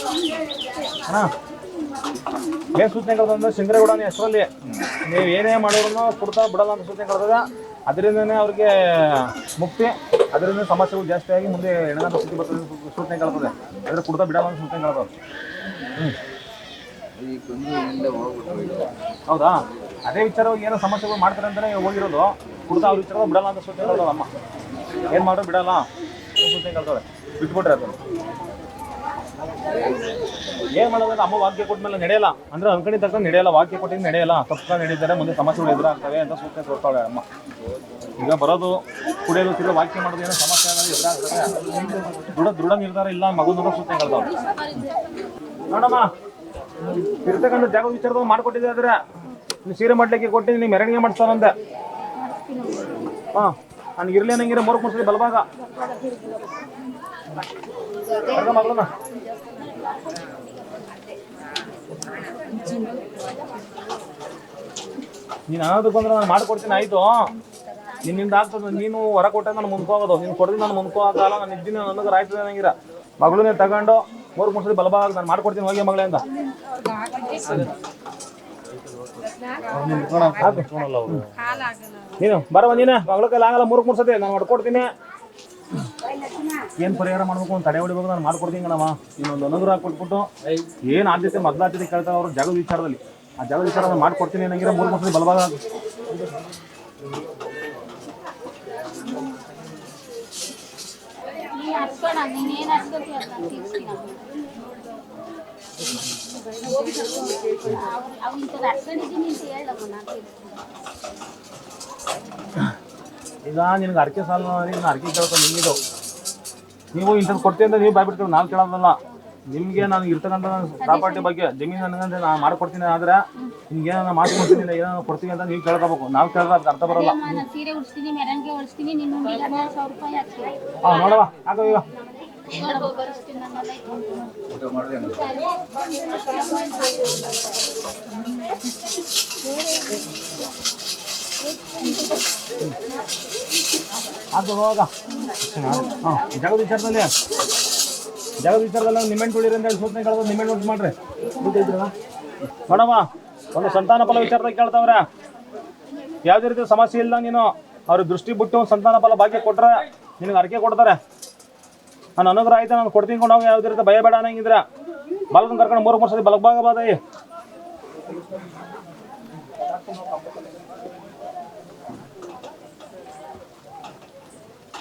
ಅಣ್ಣ ಏನು ಸೂಚನೆ ಅಂದ್ರೆ ಕೂಡ ಹೆಸರಲ್ಲಿ ನೀವು ಏನೇ ಮಾಡಿದ್ರು ಕೊಡ್ತಾ ಬಿಡಲ್ಲ ಅಂತ ಸೂಚನೆ ಕಳ್ತದ ಅದರಿಂದನೇ ಅವ್ರಿಗೆ ಮುಕ್ತಿ, ಅದರಿಂದ ಸಮಸ್ಯೆಗಳು ಜಾಸ್ತಿ ಆಗಿ ಮುಂದೆ ಎಣ್ಣ ಸ್ಥಿತಿ ಬರ್ತದೆ ಸೂಚನೆ ಕಳ್ತದೆ. ಅದ್ರ ಕುಡ್ತಾ ಬಿಡಲ್ಲ ಅಂತ ಸೂಚನೆ ಹೋಗ್ಬಿಟ್ಟು ಹೌದಾ? ಅದೇ ವಿಚಾರವಾಗಿ ಏನೋ ಸಮಸ್ಯೆಗಳು ಮಾಡ್ತಾರೆ ಅಂತಾನೆ ಹೋಗಿರೋದು. ಕುಡ್ತಾ ಅವ್ರ ವಿಚಾರ ಬಿಡಲ್ಲ ಅಂತ ಸೂಚನೆ ಕಳ್ತದೆ ಅಮ್ಮ ಏನು ಬಿಡಲ್ಲ ಸೂಚನೆ ಕಳ್ತವೆ ಬಿಟ್ಬಿಟ್ರೆ ಅದನ್ನು. ಏನ್ ಮಾಡೋದಂದ್ರೆ ಅಮ್ಮ ವಾಕ್ಯ ಕೊಟ್ಮೇಲೆ ನಡೆಯಲ್ಲ? ಅಂದ್ರೆ ಅನ್ಕಣಿ ತಕ್ಕ ನಡೆಯಲ್ಲ, ವಾಕ್ಯ ಕೊಟ್ಟಿದ್ದು ನಡೆಯಲ್ಲ. ತಪ್ಪು ನಡೀತಾರೆ, ಮುಂದೆ ಸಮಸ್ಯೆಗಳು ಎದುರಾಗ್ತವೆ ಅಂತ ಸೂಚನೆ ಕೊಡ್ತಾಳೆ ಅಮ್ಮ. ಈಗ ಬರೋದು, ಕುಡಿಯೋದು ತಿರುಗಿ ವಾಕ್ಯ ಮಾಡೋದು ಏನೋ ಸಮಸ್ಯೆ ಆಗೋದು ಎದುರಾಗ್ತವೆ ದೃಢ ದೃಢ ನಿರ್ಧಾರ ಇಲ್ಲ ಮಗುನ ಸೂಚನೆ ಕಳ್ತಾವೆ ನೋಡಮ್ಮ, ಇರ್ತಕ್ಕಂಥ ಜಾಗ ವಿಚಾರದಾಗ ಮಾಡ್ಕೊಟ್ಟಿದ್ದೆ ಆದ್ರೆ ನೀನು ಸೀರೆ ಮಾಡ್ಲಿಕ್ಕೆ ಕೊಟ್ಟಿದ್ದೀನಿ ನೀವು ಮೆರವಣಿಗೆ ಮಾಡಿಸ್ತಾನಂದೆ ಹಾಂ, ನನಗೆ ಇರ್ಲಿ ಅನ್ನಂಗಿರ ಮೂರು ಮುಡ್ಸಲಿ ಬಲಭಾಗ. ಮಗಳನ್ನ. ನೀನು ಅನ್ನೋದಕ್ಕೆ ಬಂದ್ರೆ ನಾನು ಮಾಡ್ಕೊಡ್ತೀನಿ ಆಯ್ತು. ನಿನ್ನಿಂದ ಆಗ್ತದೆ ನೀನು ಹೊರ ಕೊಟ್ಟೆ ನಾನು ಮುಂದ್ಕೋಗೋದು. ನೀನು ಕೊಡ್ತೀನಿ ನಾನು ಮುಂದ್ಕೋ ಆಗಲ್ಲ ನಾನು ಇದ್ದೀನಿ ನನಗೆ ಆಯ್ತದೆ ನಂಗಿರ. ಮಗಳನ್ನೇ ತಗೊಂಡು ಮೂರು ಮುಡ್ಸಲಿ ಬಲಭಾಗ ನಾನು ಮಾಡ್ಕೊಡ್ತೀನಿ ಹೋಗಿ ಮಗಳೇ ಅಂತ. ನೀನು ಬರವ ನೀನು. ಮಗಳ ಕೈಲಿ ಆಗಲ್ಲ ಮೂರು ಮೂರು ಸತಿ. ನಾನು ಮಾಡ್ಕೊಡ್ತೀನಿ ಏನು ಪರಿಹಾರ ಮಾಡ್ಬೇಕು ಅಂತ ತಡೆ ಹೊಡಿಬೇಕು ನಾನು ಮಾಡ್ಕೊಡ್ತೀನಿ ಕಣವ ಇನ್ನೊಂದು ಅನುಗ್ರಹ ಕೊಟ್ಬಿಟ್ಟು ಏನು ಆದ್ಯತೆ ಮೊದಲ ಆದ್ಯತೆ ಕೇಳ್ತಾರೆ ಅವರು ಜಾಗದ ವಿಚಾರದಲ್ಲಿ. ಆ ಜಾಗದ ವಿಚಾರ ಮಾಡ್ಕೊಡ್ತೀನಿ ನನಗೆ ಮೂರು ಮಸಲಿ ಬಲಭಾಗ ಇಂಥದ್ದು ಅಂತ ಹೇಳಮ್ಮ, ನಾನು ಈಗ ನಿನಗೆ ಅರ್ಕೆ ಸಾಲ ನಾನು ಅರ್ಕೆ ಕೇಳ್ಕೊಂಡು ನಿಮಗಿದು ನೀವು ಇಂಥದ್ದು ಕೊಡ್ತೀನಿ ಅಂತ ನೀವು ಬಾಯ್ಬಿಡ್ತೀವಿ ನಾವು ಕೇಳೋದಲ್ಲ. ನಿಮಗೆ ನಾನು ಇರ್ತಕ್ಕಂಥ ಪ್ರಾಪರ್ಟಿ ಬಗ್ಗೆ ಜಮೀನು ನನಗಂದ್ರೆ ನಾನು ಮಾಡ್ಕೊಡ್ತೀನಿ ಆದರೆ ನಿಮ್ಗೆ ಏನೋ ಮಾಡ್ಕೊಡ್ತೀನಿ ಇಲ್ಲ ಏನೋ ಕೊಡ್ತೀನಿ ಅಂತ ನೀವು ಕೇಳ್ಕೋಬೇಕು. ನಾವು ಕೇಳಿದ್ರೆ ಅದಕ್ಕೆ ಅರ್ಥ ಬರಲ್ಲ. ಹಾಂ ನೋಡವ ಹಾಕೋ ಈಗ. ಮಾಡಿದೆ. ಅದು ಹೋಗ. ಹಾಂ ಜಗದ ವಿಚಾರದಲ್ಲಿ. ಜಗದ ವಿಚಾರದಲ್ಲಿ ನಿಮ್ಮೆಂಟ್ ಉಳಿರಿ ಅಂತ ಹೇಳಿ ಸೂಚನೆ ಕೇಳೋದು ನಿಮ್ಮೆಂಟ್ ಉಂಟು ಮಾಡ್ರಿ. ನೋಡಮ್ಮ, ಒಂದು ಸಂತಾನ ಫಲ ವಿಚಾರದಾಗ ಕೇಳ್ತಾವ್ರೆ. ಯಾವುದೇ ರೀತಿ ಸಮಸ್ಯೆ ಇಲ್ಲ ನೀನು. ಅವ್ರ ದೃಷ್ಟಿ ಬಿಟ್ಟು ಸಂತಾನ ಫಲ ಭಾಗ್ಯ ಕೊಟ್ರೆ ನಿನಗೆ ಅರಕೆ ಕೊಡ್ತಾರೆ. ನಾನು ಅನುಗ್ರಹ ಆಯ್ತು, ನಾನು ಕೊಡ್ತೀನಿ ಕೊಂಡು ಹೋಗಿ ಯಾವುದೇ ರೀತಿ ಭಯ ಬೇಡ ಅನ್ನಂಗಿದ್ರೆ. ಬಲದನ್ನ ಕರ್ಕೊಂಡು ಮೂರು ಮೂರು ಸತಿ ಬಲಕ್ ಭಾಗ ಬಾದಯಿ.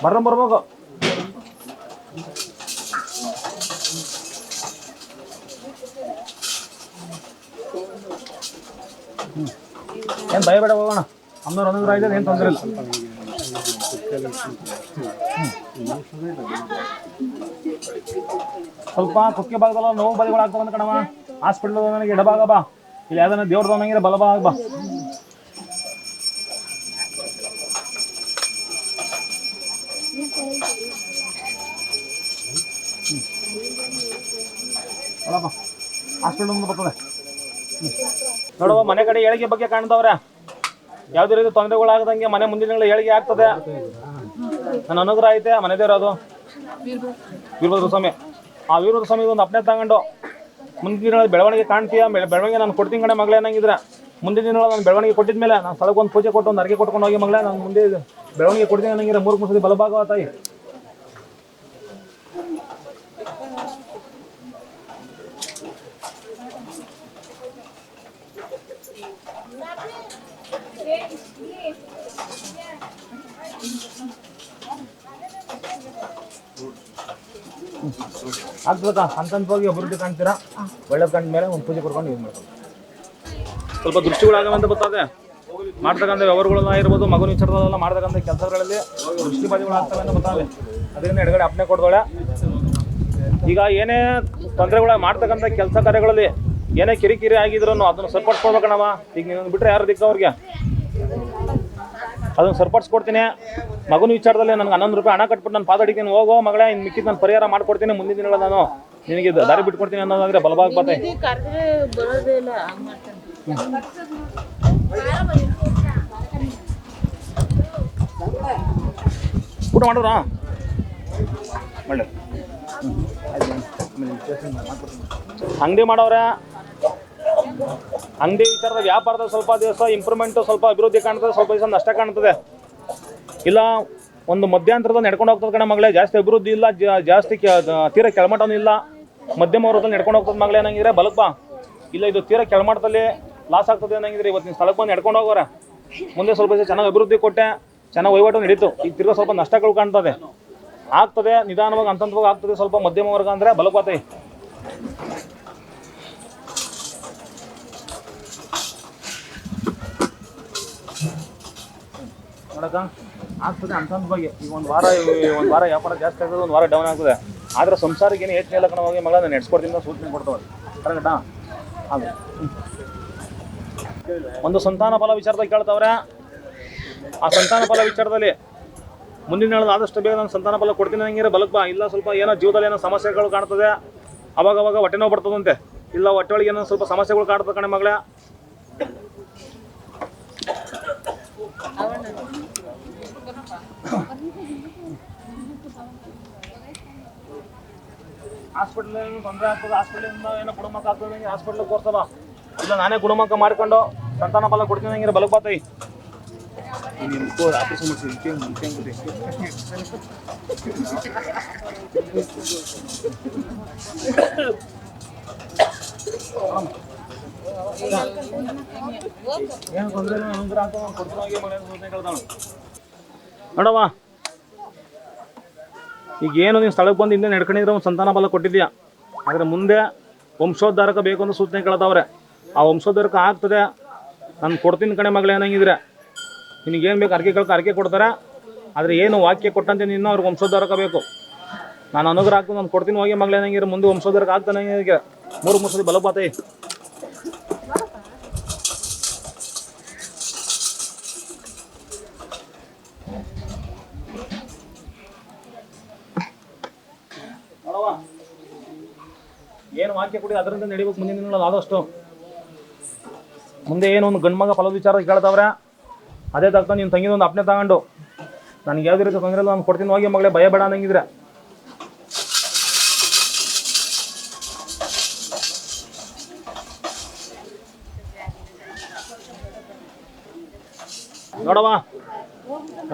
ಬರ್ರ ಬರ್ಬೇಕು ಏನು ಭಯ ಬೇಡ ಹೋಗೋಣ. ಅಮ್ಮನವ್ರು ಅನುಗ್ರಹ ಇದೆ ಏನು ತೊಂದರೆ ಇಲ್ಲ. ಸ್ವಲ್ಪ ಕುಕ್ಕೆ ಭಾಗದಲ್ಲ ನೋವು ಬದಿಗಳು ಆಗ್ತವೆ ಅಂತ ಕಣವ ಹಾಸ್ಪಿಟ್ಲ್ ನನಗೆ ಎಡಭಾಗ ಬಾ. ಇಲ್ಲಿ ಯಾವ್ದಾನ ದೇವ್ರದ್ದು ಅನ್ನಂಗಿದ್ರೆ ಬಲಭಾಗ ಬಾ ನೋಡಪ್ಪ ಹಾಸ್ಪಿಟಲ್ ಮುಂದೆ ಬರ್ತದೆ ಹ್ಮ್. ನೋಡುವ ಮನೆ ಕಡೆ ಏಳಿಗೆ ಬಗ್ಗೆ ಕಾಣ್ತವ್ರೆ ಯಾವುದೇ ರೀತಿ ತೊಂದರೆಗಳಾಗದಂಗೆ ಮನೆ ಮುಂದಿನ ಏಳಿಗೆ ಆಗ್ತದೆ. ನನ್ನ ಅನುಗ್ರಹ ಐತೆ, ಮನೆ ದೇವ್ರ ಅದು. ವೀರಭದ್ರ ಸ್ವಾಮಿ. ಆ ವೀರಭದ್ರ ಸ್ವಾಮಿ ಒಂದು ಅಪ್ನೆ ತಗೊಂಡು. ಮುಂದಿನ ದಿನಗಳಲ್ಲಿ ಬೆಳವಣಿಗೆ ಕಾಣ್ತೀಯ? ಬೆಳವಣಿಗೆ ನಾನು ಕೊಡ್ತೀನಿ ಕಡೆ ಮಗಳೇ ಅನ್ನಂಗಿದ್ರೆ. ಮುಂದಿನ ದಿನಗಳಲ್ಲಿ ನಾನು ಬೆಳವಣಿಗೆ ಕೊಟ್ಟಿದ್ಮೇಲೆ ನಾನು ಸ್ಥಳಕ್ಕೆ ಒಂದು ಪೂಜೆ ಕೊಟ್ಟು ಒಂದು ಅರ್ಗೆ ಕೊಟ್ಕೊಂಡು ಹೋಗಿ ಮಗಳೇ, ನಾನು ಮುಂದೆ ಬೆಳವಣಿಗೆ ಕೊಡ್ತೀನಿ ಅನ್ನಂಗಿದ್ರೆ ಮೂರು ಮೂರು ಸತಿ ಬಲಭಾಗ ತಾಯಿ. ಆಗ್ತದಕ್ಕ ಹೋಗಿ ಅಭಿವೃದ್ಧಿ ಕಾಣ್ತೀರಾ? ಒಳ್ಳೆ ಕಂಡ ಮೇಲೆ ಒಂದು ಪೂಜೆ ಕೊಡ್ಕೊಂಡು ಯೂಸ್ ಮಾಡ್ಕೊಂಡು ಸ್ವಲ್ಪ ದೃಷ್ಟಿಗಳಾಗವಂತ ಗೊತ್ತಾಗ ಮಾಡ್ತಕ್ಕಂಥ ವ್ಯವಹಾರಗಳನ್ನ ಇರ್ಬೋದು ಮಗನ ವಿಚಾರದಲ್ಲ ಮಾಡ್ತಕ್ಕಂಥ ಕೆಲಸಗಳಲ್ಲಿ ದೃಷ್ಟಿ ಬಾಧಿಗಳಾಗ್ತವೆ ಅಂತ ಗೊತ್ತಾಗಲಿ ಅದರಿಂದ ಎಡಗಡೆ ಅಪ್ನೆ ಕೊಡ್ದೋಳೆ. ಈಗ ಏನೇ ತೊಂದರೆಗಳ ಮಾಡ್ತಕ್ಕಂಥ ಕೆಲಸ ಕಾರ್ಯಗಳಲ್ಲಿ ಏನೇ ಕಿರಿಕಿರಿ ಆಗಿದ್ರು ಅದನ್ನು ಸರಿಪಡಿಸ್ಕೋಬೇಕಣವ ಈಗ ನೀನು ಬಿಟ್ಟರೆ ಯಾರು ದಿಕ್ಕ ಅವ್ರಿಗೆ? ಅದನ್ನು ಸರಿಪಡಿಸ್ಕೊಡ್ತೀನಿ. ಮಗನ ವಿಚಾರದಲ್ಲಿ ನನಗೆ ಹನ್ನೊಂದು ರೂಪಾಯಿ ಹಣ ಕಟ್ಬಿಟ್ಟು ನಾನು ಪಾದಾಡಿದ್ದೀನಿ. ಹೋಗೋ ಮಗಳೇ ಇನ್ನು ಮಿಕ್ಕಿದ್ದು ನಾನು ಪರಿಹಾರ ಮಾಡ್ಕೊಡ್ತೀನಿ. ಮುಂದಿನ ದಿನಗಳ ನಾನು ನಿನಗೆ ದಾರಿ ಬಿಟ್ಕೊಡ್ತೀನಿ ಅನ್ನೋದಾದ್ರೆ ಬಲಭಾಗ ಬತ್ತೆ ಊಟ ಮಾಡೋರಾ? ಒಳ್ಳೆ. ಅಂಗಡಿ ಮಾಡೋರೆ ಅಂಗಡಿ ವಿಚಾರದ ವ್ಯಾಪಾರದ ಸ್ವಲ್ಪ ದಿವಸ ಇಂಪ್ರೂವ್ಮೆಂಟ್ ಸ್ವಲ್ಪ ಅಭಿವೃದ್ಧಿ ಕಾಣ್ತದೆ, ಸ್ವಲ್ಪ ದಿವಸ ನಷ್ಟ ಕಾಣ್ತದೆ. ಇಲ್ಲ, ಒಂದು ಮಧ್ಯಂತರದಲ್ಲಿ ನಡ್ಕೊಂಡು ಹೋಗ್ತದೆ ಕಣ ಮಗಳೇ, ಜಾಸ್ತಿ ಅಭಿವೃದ್ಧಿ ಇಲ್ಲ ಜಾಸ್ತಿ ತೀರ ಕೆಳಮಟ್ಟನೂ ಇಲ್ಲ. ಮಧ್ಯಮ ವರ್ಗದಲ್ಲಿ ನಡ್ಕೊಂಡು ಹೋಗ್ತದೆ ಮಗಳೇ ಏನಂಗಿದ್ರೆ ಬಲಕ್ ಇಲ್ಲ, ಇದು ತೀರ ಕೆಳಮಟ್ಟದಲ್ಲಿ ಲಾಸ್ ಆಗ್ತದೆ ಅನ್ನಂಗಿದ್ರೆ ಇವತ್ತಿನ ಸ್ಥಳಕ್ಕೆ ಬಂದು ನಡ್ಕೊಂಡು ಹೋಗೋರ. ಮುಂದೆ ಸ್ವಲ್ಪ ದಿವಸ ಚೆನ್ನಾಗಿ ಅಭಿವೃದ್ಧಿ ಕೊಟ್ಟೆ, ಚೆನ್ನಾಗಿ ವಹಿವಾಟು ನಡೀತು. ಈಗ ತಿರ್ಗ ಸ್ವಲ್ಪ ನಷ್ಟಗಳು ಕಾಣ್ತದೆ. ಆಗ್ತದೆ, ನಿಧಾನವಾಗಿ ಅಂತಂತವಾಗಿ ಆಗ್ತದೆ, ಸ್ವಲ್ಪ ಮಧ್ಯಮ ವರ್ಗ ಅಂದರೆ ಬಲಪಾತೈ ನೋಡಕ್ಕ, ಆಗ್ತದೆ ಬಗ್ಗೆ. ಈಗ ಒಂದು ವಾರ ಒಂದು ವಾರ ವ್ಯಾಪಾರ ಜಾಸ್ತಿ ಆಗ್ತದೆ, ಒಂದು ವಾರ ಡೌನ್ ಆಗ್ತದೆ. ಆದ್ರೆ ಸಂಸಾರಕ್ಕೆ ಏನು ಹೆಚ್ಚು ಇಲ್ಲ ಹೋಗಿ ಮಗಳ ನಾನು ನೆಡ್ಸ್ಕೊಡ್ತೀನಿ ಅಂತ ಸೂಚನೆ ಕೊಡ್ತವೆ ಕರೆಕ್ಟಾ ಅದು ಒಂದು ಸಂತಾನ ಫಲ ವಿಚಾರದಾಗ ಕೇಳ್ತಾವ್ರೆ. ಆ ಸಂತಾನ ಫಲ ವಿಚಾರದಲ್ಲಿ ಮುಂದಿನ ಹೇಳೋದು ಆದಷ್ಟು ಬೇಗ ನಾನು ಸಂತಾನ ಫಲ ಕೊಡ್ತೀನಿ ಹಂಗಿರೋ ಬಲಕ್ಪ ಇಲ್ಲ ಸ್ವಲ್ಪ ಏನೋ ಜೀವದಲ್ಲಿ ಏನೋ ಸಮಸ್ಯೆಗಳು ಕಾಣ್ತದೆ. ಅವಾಗ ಅವಾಗ ಹೊಟ್ಟೆ ನೋವು ಬರ್ತದಂತೆ. ಇಲ್ಲ ಹೊಟ್ಟೆ ಒಳಗೆ ಏನೋ ಸ್ವಲ್ಪ ಸಮಸ್ಯೆಗಳು ಕಾಣ್ತದೆ ಕಣೆ ಮಗಳೇ. ಹಾಸ್ಪಿಟ್ಲ್ ತೊಂದರೆ ಆಗ್ತದೆ, ಹಾಸ್ಪಿಟ್ಲಿಂದ ಏನೋ ಗುಣಮುಖ ಆಗ್ತದೆ ಹಾಸ್ಪಿಟ್ಲಿಗೆ ತೋರ್ಸಲ್ಲ ಇಲ್ಲ, ನಾನೇ ಗುಣಮುಖ ಮಾಡ್ಕೊಂಡು ಸಂತಾನ ಫಲ ಕೊಡ್ತೀನಿ ಹಂಗಿರ ಬಲಕ್ ಬಾತೈ ಏನು ತೊಂದರೆ ನಾನು ಕೊಡ್ತೀನಿ ಹೋಗಿ ಮನೆ ಕೇಳ್ತಾಳೆ ನೋಡವ್ವ. ಈಗ ಏನು ನೀನು ಸ್ಥಳಕ್ಕೆ ಬಂದು ಹಿಂದೆ ನಡ್ಕೊಂಡಿದ್ರೆ ಒಂದು ಸಂತಾನ ಬಲ ಕೊಟ್ಟಿದ್ಯಾ? ಆದರೆ ಮುಂದೆ ವಂಶೋದ್ಧಾರಕ ಬೇಕು ಅಂತ ಸೂಚನೆ ಕೇಳ್ತಾವ್ರೆ. ಆ ವಂಶೋದ್ಧಾರಕ ಆಗ್ತದೆ. ನಾನು ಕೊಡ್ತೀನಿ ಕಣೆ ಮಗಳೇ ಏನಂಗಿದ್ರೆ ನಿನಗೇನು ಬೇಕು ಅರ್ಕೆ ಕೇಳ್ಕೊ, ಅರ್ಕೆ ಕೊಡ್ತಾರೆ. ಆದರೆ ಏನು ವಾಕ್ಯ ಕೊಟ್ಟಂತೆ ನಿನ್ನ ಅವ್ರಿಗೆ ವಂಶೋದ್ಧಾರಕ ಬೇಕು. ನಾನು ಅನುಗ್ರಹ ಆಗ್ತದೆ, ನಾನು ಕೊಡ್ತೀನಿ ಹೋಗಿ ಮಗಳೇ ಏನಂಗಿದ್ರೆ ಮುಂದೆ ವಂಶೋದ್ಧಾರಕ ಆಗ್ತಾನೆ ಮೂರು ಮೂರು ಸತಿ ಬಲಪಾತೈ ಏನು ವಾಕ್ಯ ಕೊಡಿ, ಅದರಿಂದ ನಡಿಬೇಕು. ಮುಂದಿನ ದಿನಗಳಲ್ಲಿ ಆದಷ್ಟು ಮುಂದೆ ಏನು ಒಂದು ಗಂಡ್ಮಗ ಫಲದ ವಿಚಾರ ಕೇಳ್ತಾವ್ರೆ, ಅದೇ ತಕ್ಕ ನೀನು ತಂಗಿದ ಒಂದು ಅಪ್ನೆ ತಗೊಂಡು, ನನಗೆ ಯಾವುದೇ ರೀತಿ ತೊಂದರೆ ಇಲ್ಲ, ನಾನು ಕೊಡ್ತೀನಿ ಹೋಗಿ ಮಗಳೇ, ಭಯ ಬೇಡ ಅನ್ನಂಗಿದ್ರೆ. ನೋಡವ್ವ,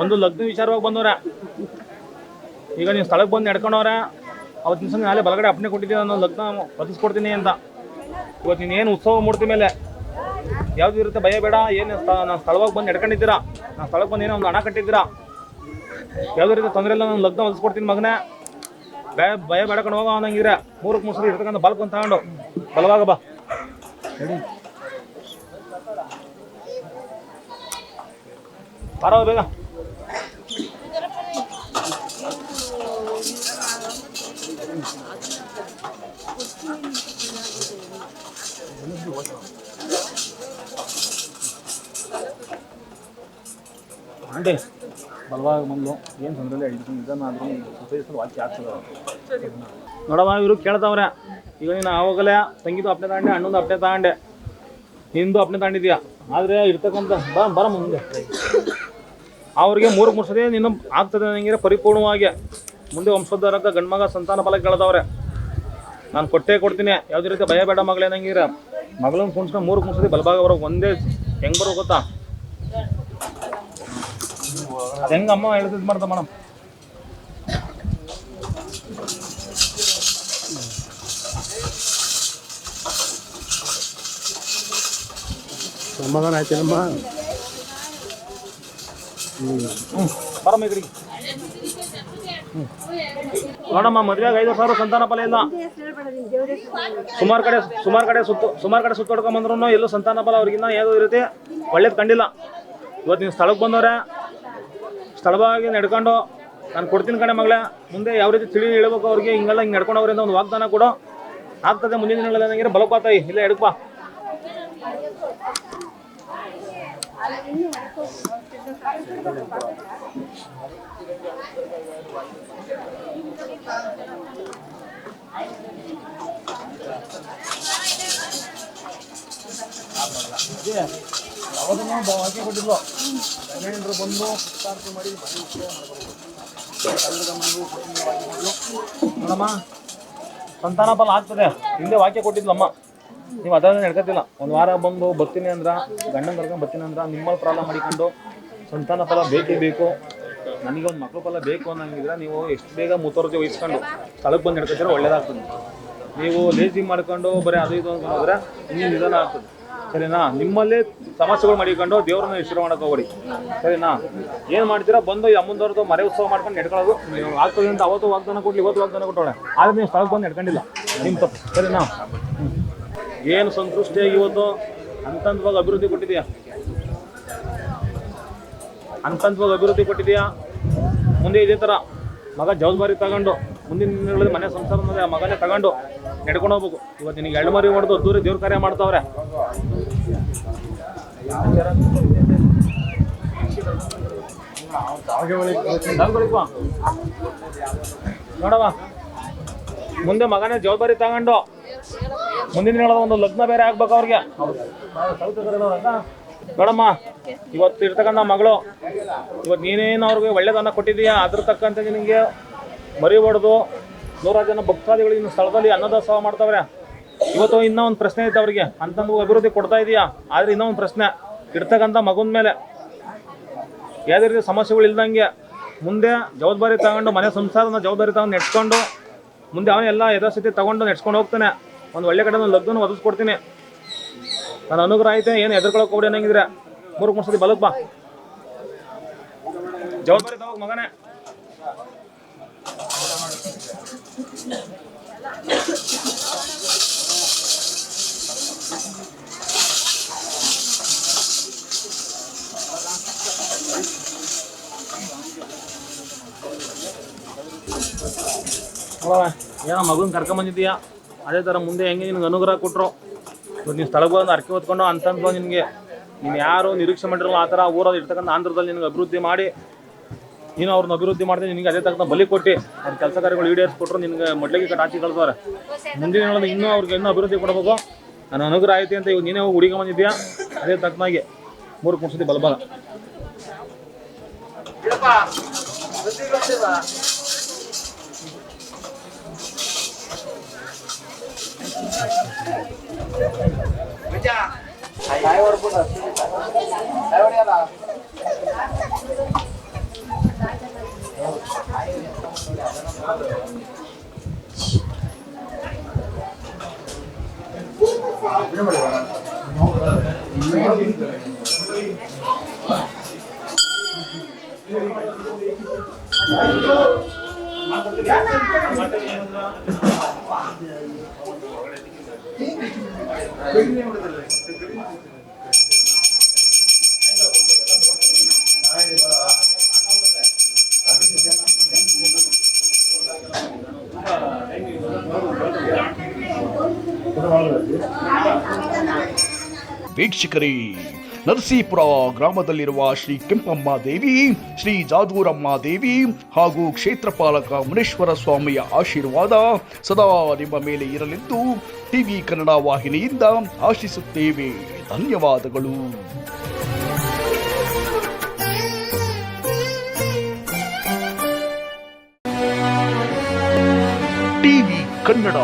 ಒಂದು ಲಗ್ನ ವಿಚಾರವಾಗಿ ಬಂದವ್ರೆ. ಈಗ ನೀವು ಸ್ಥಳಕ್ಕೆ ಬಂದು ನಡ್ಕೊಂಡವ್ರೆ ಅವತ್ತಿನ ದಿವಸ ನಾಳೆ ಬಲಗಡೆ ಅಪ್ಪಣೆ ಕೊಟ್ಟಿದ್ದೀನಿ ನಾನು ಲಗ್ನ ಬದಿಸ್ಕೊಡ್ತೀನಿ ಅಂತ. ಇವತ್ತು ನೀನು ಏನು ಉತ್ಸವ ಮೂರ್ತಿ ಮೇಲೆ ಯಾವ್ದು ಇರುತ್ತೆ ಭಯ ಬೇಡ ಏನು ನಾನು ಸ್ಥಳವಾಗಿ ಬಂದು ನಡ್ಕೊಂಡಿದ್ದೀರಾ? ನಾನು ಸ್ಥಳಕ್ಕೆ ಬಂದು ಏನೋ ಒಂದು ಹಣ ಕಟ್ಟಿದ್ದೀರಾ? ಯಾವುದೇ ಇರುತ್ತೆ ತೊಂದರೆ ಇಲ್ಲ ನಾನು ಲಗ್ನ ಬದಿಸ್ಕೊಡ್ತೀನಿ ಮಗನೇ. ಭಯ ಭಯ ಬೇಡಕೊಂಡು ಹೋಗ ಅನ್ನಂಗಿದ್ರೆ ಮೂರಕ್ಕೆ ಮುಸ್ರಿ ಇರ್ತಕ್ಕಂಥ ತಗೊಂಡು ಬಲವಾಗ ಬಾ. ಬೇಗ ಆಂಟಿ, ಬಲವಾಗಿ ಬಂದು ಏನು ತೊಂದರೆ ಇಲ್ಲ ಹಿಡಿದು ಇದನ್ನಾದ್ರೂ ಸುಪಯೋಗಿಸಲು ವಾಕ್ಯ ಆಗ್ತದೆ ನೋಡವ ಇವರು ಕೇಳ್ತಾವ್ರೆ. ಈಗ ನೀನು ಆವಾಗಲೇ ತಂಗಿದು ಅಪ್ನೆ ತಗೊಂಡೆ ಅಣ್ಣಂದು ಅಪ್ನೆ ತಗೊಂಡೆ ನಿಂದು ಅಪ್ನೆ ತಗೊಂಡಿದ್ಯಾ ಆದರೆ ಇರ್ತಕ್ಕಂಥ ಬರ ಬರ ಮುಂದೆ. ಅವ್ರಿಗೆ ಮೂರು ಮೂರು ಸತಿ ನಿನ್ನ ಆಗ್ತದೆ ನನಗೆ ಪರಿಪೂರ್ಣವಾಗಿ. ಮುಂದೆ ವಂಶೋದ್ಧಾರಕ ಗಂಡ್ಮಗ ಸಂತಾನ ಫಲ ಕೇಳ್ದವ್ರೆ. ನಾನು ಕೊಟ್ಟೇ ಕೊಡ್ತೀನಿ. ಯಾವುದೇ ರೀತಿ ಭಯ ಬೇಡ ಮಗಳೇ ನಂಗಿರ ಮಗಳನ್ನ ಕುಣಿಸ್ಕೊಂಡು ಮೂರು ಮೂರು ಸತಿ ಬಲಭಾಗ ಬರೋಕೆ ಒಂದೇ ಹೆಂಗೆ ಬರೋ ಗೊತ್ತಾ? ಹೆಂಗ ಅಮ್ಮ ಹೇಳ್ತಿದ್ ಮಾಡ್ದ ಮೇಡಮ್ ಸಮಾಧಾನ ಆಯ್ತೇನಮ್ಮ? ಬರಮ್ಮ ಈ ಕಡೆಗೆ. ಹ್ಮ್. ನೋಡಮ್ಮ ಮದ್ವೆಗೆ ಐದು ಸಾವಿರ ಸಂತಾನ ಫಲ ಇಲ್ಲ. ಸುಮಾರು ಕಡೆ ಸುಮಾರು ಕಡೆ ಸುತ್ತು ಸುಮಾರು ಕಡೆ ಸುತ್ತೊಡ್ಕೊಂಬಂದ್ರು ಎಲ್ಲೂ ಸಂತಾನ ಫಲ ಅವ್ರಿಗಿನ್ನ ಯಾವುದೋ ಇರುತ್ತೆ. ಒಳ್ಳೇದು ಕಂಡಿಲ್ಲ. ಇವತ್ತು ನೀವು ಸ್ಥಳಕ್ಕೆ ಬಂದವ್ರೆ, ಸ್ಥಳವಾಗಿ ನಡ್ಕೊಂಡು ನಾನು ಕೊಡ್ತೀನಿ ಕಣೆ ಮಗಳೇ. ಮುಂದೆ ಯಾವ ರೀತಿ ತಿಳಿ ಹೇಳ್ಬೇಕು ಅವ್ರಿಗೆ, ಹಿಂಗೆಲ್ಲ ಹಿಂಗೆ ನಡ್ಕೊಂಡವ್ರಿಂದ ಒಂದು ವಾಗ್ದಾನ ಕೊಡು. ಆಗ್ತದೆ ಮುಂದಿನ ದಿನಗಳಲ್ಲಿ ನನಗೆ ಇಲ್ಲ ಎಡಕ್ ಬಾ ನೋಡಮ್ಮ, ಸಂತಾನ ಫಲ ಆಗ್ತದೆ. ಹಿಂದೆ ವಾಕ್ಯ ಕೊಟ್ಟಿದ್ಲಮ್ಮ. ನೀವು ಅದನ್ನ ನಡ್ಕೊತಿಲ್ಲ ಒಂದು ವಾರ ಬಂದು ಬರ್ತೀನಿ ಅಂದ್ರ, ಗಂಡನ ಕರ್ಕೊಂಡು ಬರ್ತೀನಿ ಅಂದ್ರ ನಿಮ್ಮಲ್ಲಿ ಪ್ರಾಬ್ಲಮ್ ಮಾಡಿಕೊಂಡು ಸಂತಾನ ಫಲ ಬೇಕೇ ಬೇಕು. ನನಗೆ ಒಂದು ಮಕ್ಕಳು ಫಲ ಬೇಕು ಅನ್ನಂಗಿದ್ರೆ ನೀವು ಎಷ್ಟು ಬೇಗ ಮುತುವರ್ಜಿ ವಹಿಸ್ಕೊಂಡು ಸ್ಥಳಕ್ಕೆ ಬಂದು ನಡ್ಕೊತೀರ ಒಳ್ಳೇದಾಗ್ತದೆ. ನೀವು ಲೇಜಿ ಮಾಡ್ಕೊಂಡು ಬರೀ ಅದು ಇದು ಅಂತ ಹೋದ್ರೆ ಇನ್ನೂ ನಿಧಾನ ಆಗ್ತದೆ. ಸರಿನಾ? ನಿಮ್ಮಲ್ಲೇ ಸಮಸ್ಯೆಗಳು ಮಾಡಿಕೊಂಡು ದೇವ್ರನ್ನ ಇಷ್ಟ ಮಾಡಕ್ಕೆ ಹೋಗ್ಬೇಡಿ. ಸರಿನಾ? ಏನು ಮಾಡ್ತೀರಾ? ಬಂದು ಅಮ್ಮಂದವ್ರದ್ದು ಮರೆ ಉತ್ಸವ ಮಾಡ್ಕೊಂಡು ನೆಡ್ಕೊಳ್ಳೋದು. ಆಗ್ತದೆ ಅಂತ ಅವತ್ತು ವಾಗ್ದಾನ ಕೊಡ್ಲಿ ಇವತ್ತು ವಾಗ್ದಾನ ಕೊಟ್ಟೋಣ ಆದರೆ ನೀವು ಸ್ಥಳಕ್ಕೆ ಬಂದು ನೆಡ್ಕೊಂಡಿಲ್ಲ. ನಿಮ್ಮ ತಪ್ಪು. ಸರಿನಾ? ಏನು ಸಂತೃಷ್ಟಿಯಾಗಿ ಇವತ್ತು ಅಂತಂದವಾಗ ಅಭಿವೃದ್ಧಿ ಕೊಟ್ಟಿದೆಯಾ ಅಂತಂದವಾಗ ಅಭಿವೃದ್ಧಿ ಕೊಟ್ಟಿದೆಯಾ ಮುಂದೆ ಇದೇ ಥರ ಮಗ ಜವಾಬ್ದಾರಿ ತಗೊಂಡು, ಮುಂದಿನ ದಿನಗಳಲ್ಲಿ ಮನೆ ಸಂಸಾರ ಆ ಮಗನೇ ತಗೊಂಡು ನಡ್ಕೊಂಡು ಹೋಗ್ಬೇಕು. ಇವತ್ತು ನಿನಗೆ ಎರಡು ಮರಿ ಹೊಡೆದು ದೂರ ದೇವ್ರ ಕಾರ್ಯ ಮಾಡ್ತಾವ್ರೆ. ನೋಡವ ಮುಂದೆ ಮಗನೇ ಜವಾಬ್ದಾರಿ ತಗೊಂಡು, ಮುಂದಿನ ದಿನಗಳ ಒಂದು ಲಗ್ನ ಬೇರೆ ಆಗ್ಬೇಕು ಅವ್ರಿಗೆ. ನೋಡಮ್ಮ, ಇವತ್ತು ಇರ್ತಕ್ಕಂಥ ಮಗಳು, ಇವತ್ತು ನೀನೇನು ಅವ್ರಿಗೆ ಒಳ್ಳೇದನ್ನ ಕೊಟ್ಟಿದೀಯಾ ಅದ್ರ ತಕ್ಕಂತೆ ನಿನಗೆ ಮರಿಬಾರ್ದು ನೂರಾರು ಜನ ಭಕ್ತಾದಿಗಳು ಇನ್ನು ಸ್ಥಳದಲ್ಲಿ ಅನ್ನದಾಸೋಹ ಮಾಡ್ತಾವ್ರೆ. ಇವತ್ತು ಇನ್ನೂ ಒಂದು ಪ್ರಶ್ನೆ ಐತೆ ಅವ್ರಿಗೆ. ಅಂತಂದು ಅಭಿವೃದ್ಧಿ ಕೊಡ್ತಾ ಇದೀಯಾ? ಆದ್ರೆ ಇನ್ನೂ ಒಂದು ಪ್ರಶ್ನೆ. ಇರ್ತಕ್ಕಂಥ ಮಗುನ ಮೇಲೆ ಯಾವುದೇ ರೀತಿ ಸಮಸ್ಯೆಗಳು ಇಲ್ದಂಗೆ ಮುಂದೆ ಜವಾಬ್ದಾರಿ ತಗೊಂಡು, ಮನೆ ಸಂಸಾರನ ಜವಾಬ್ದಾರಿ ತಗೊಂಡು ನೆಡ್ಸ್ಕೊಂಡು, ಮುಂದೆ ಅವನೆಲ್ಲ ಯಥಾಸ್ಥಿತಿ ತಗೊಂಡು ನೆಡ್ಸ್ಕೊಂಡು ಹೋಗ್ತಾನೆ. ಒಂದು ಒಳ್ಳೆ ಕಡೆ ಒಂದು ಲಗ್ನ ಒದಗಿಸ್ಕೊಡ್ತೀನಿ. ನಾನು ಅನುಗ್ರಹ ಐತೆ ಏನು ಎದುರ್ಕೊಳಕ್ ಹೋಗ್ಬಿಡಿ ಅನ್ನಂಗಿದ್ರೆ. ಮೂರು ಮೂರು ಸತಿ ಬಲಕ್ ಬಾ. ಜವಾಬ್ದಾರಿ ತಗೋಕ್ ಮಗನೇ. ಏನೋ ಮಗನ ಕರ್ಕೊಂಬಂದಿದ್ದೀಯಾ ಅದೇ ಥರ ಮುಂದೆ ಹೆಂಗೆ ನಿನ್ಗೆ ಅನುಗ್ರಹ ಕೊಟ್ಟರು ನೀವು ಸ್ಥಳಕ್ಕೆ ಬಂದು ಅರ್ಕೆ ಹೊತ್ಕೊಂಡು ಅಂತಂದು ನಿನಗೆ. ನೀನು ಯಾರು ನಿರೀಕ್ಷೆ ಮಾಡಿರಲ್ಲ, ಆ ಥರ ಊರಲ್ಲಿ ಇರ್ತಕ್ಕಂಥ ಆಂಧ್ರದಲ್ಲಿ ನಿನಗೆ ಅಭಿವೃದ್ಧಿ ಮಾಡಿ, ನೀನು ಅವ್ರನ್ನ ಅಭಿವೃದ್ಧಿ ಮಾಡಿದ್ರೆ ನಿನಗೆ ಅದೇ ತಕ್ಕಂಥ ಬಲಿ ಕೊಟ್ಟು, ಅವ್ರ ಕೆಲಸ ಕಾರ್ಯಗಳು ಈಡೇರಿಸ್ಕೊಟ್ರು ನಿನಗೆ ಮೊದಲಿಗೆ ಕಟ್ ಹಾಕಿ ಕಳ್ಸವ್ರೆ. ಮುಂದಿನ ಇನ್ನೂ ಅವ್ರಿಗೆ ಇನ್ನೂ ಅಭಿವೃದ್ಧಿ ಕೊಡಬೇಕು. ನಾನು ಅನುಗ್ರಹ ಐತಿ ಅಂತ ಇವಾಗ ನೀನೇ ಹೋಗಿ ಹುಡುಗ ಬಂದಿದ್ಯಾ? ಅದೇ ತಕ್ಕನಾಗಿ ಮೂರು ಕುಣಿಸ್ತಿ ಬಲಬಲ. ड्रायव्हर पण ड्रायव्हर या ना ವೀಕ್ಷಕರೇ, ನರಸೀಪುರ ಗ್ರಾಮದಲ್ಲಿರುವ ಶ್ರೀ ಕೆಂಪಮ್ಮ ದೇವಿ, ಶ್ರೀ ಜಾದೂರಮ್ಮ ದೇವಿ ಹಾಗೂ ಕ್ಷೇತ್ರಪಾಲಕ ಮುನೇಶ್ವರ ಸ್ವಾಮಿಯ ಆಶೀರ್ವಾದ ಸದಾ ನಿಮ್ಮ ಮೇಲೆ ಇರಲೆಂದು ಟಿವಿ ಕನ್ನಡ ವಾಹಿನಿಯಿಂದ ಆಶಿಸುತ್ತೇವೆ. ಧನ್ಯವಾದಗಳು. ಟಿವಿ ಕನ್ನಡ.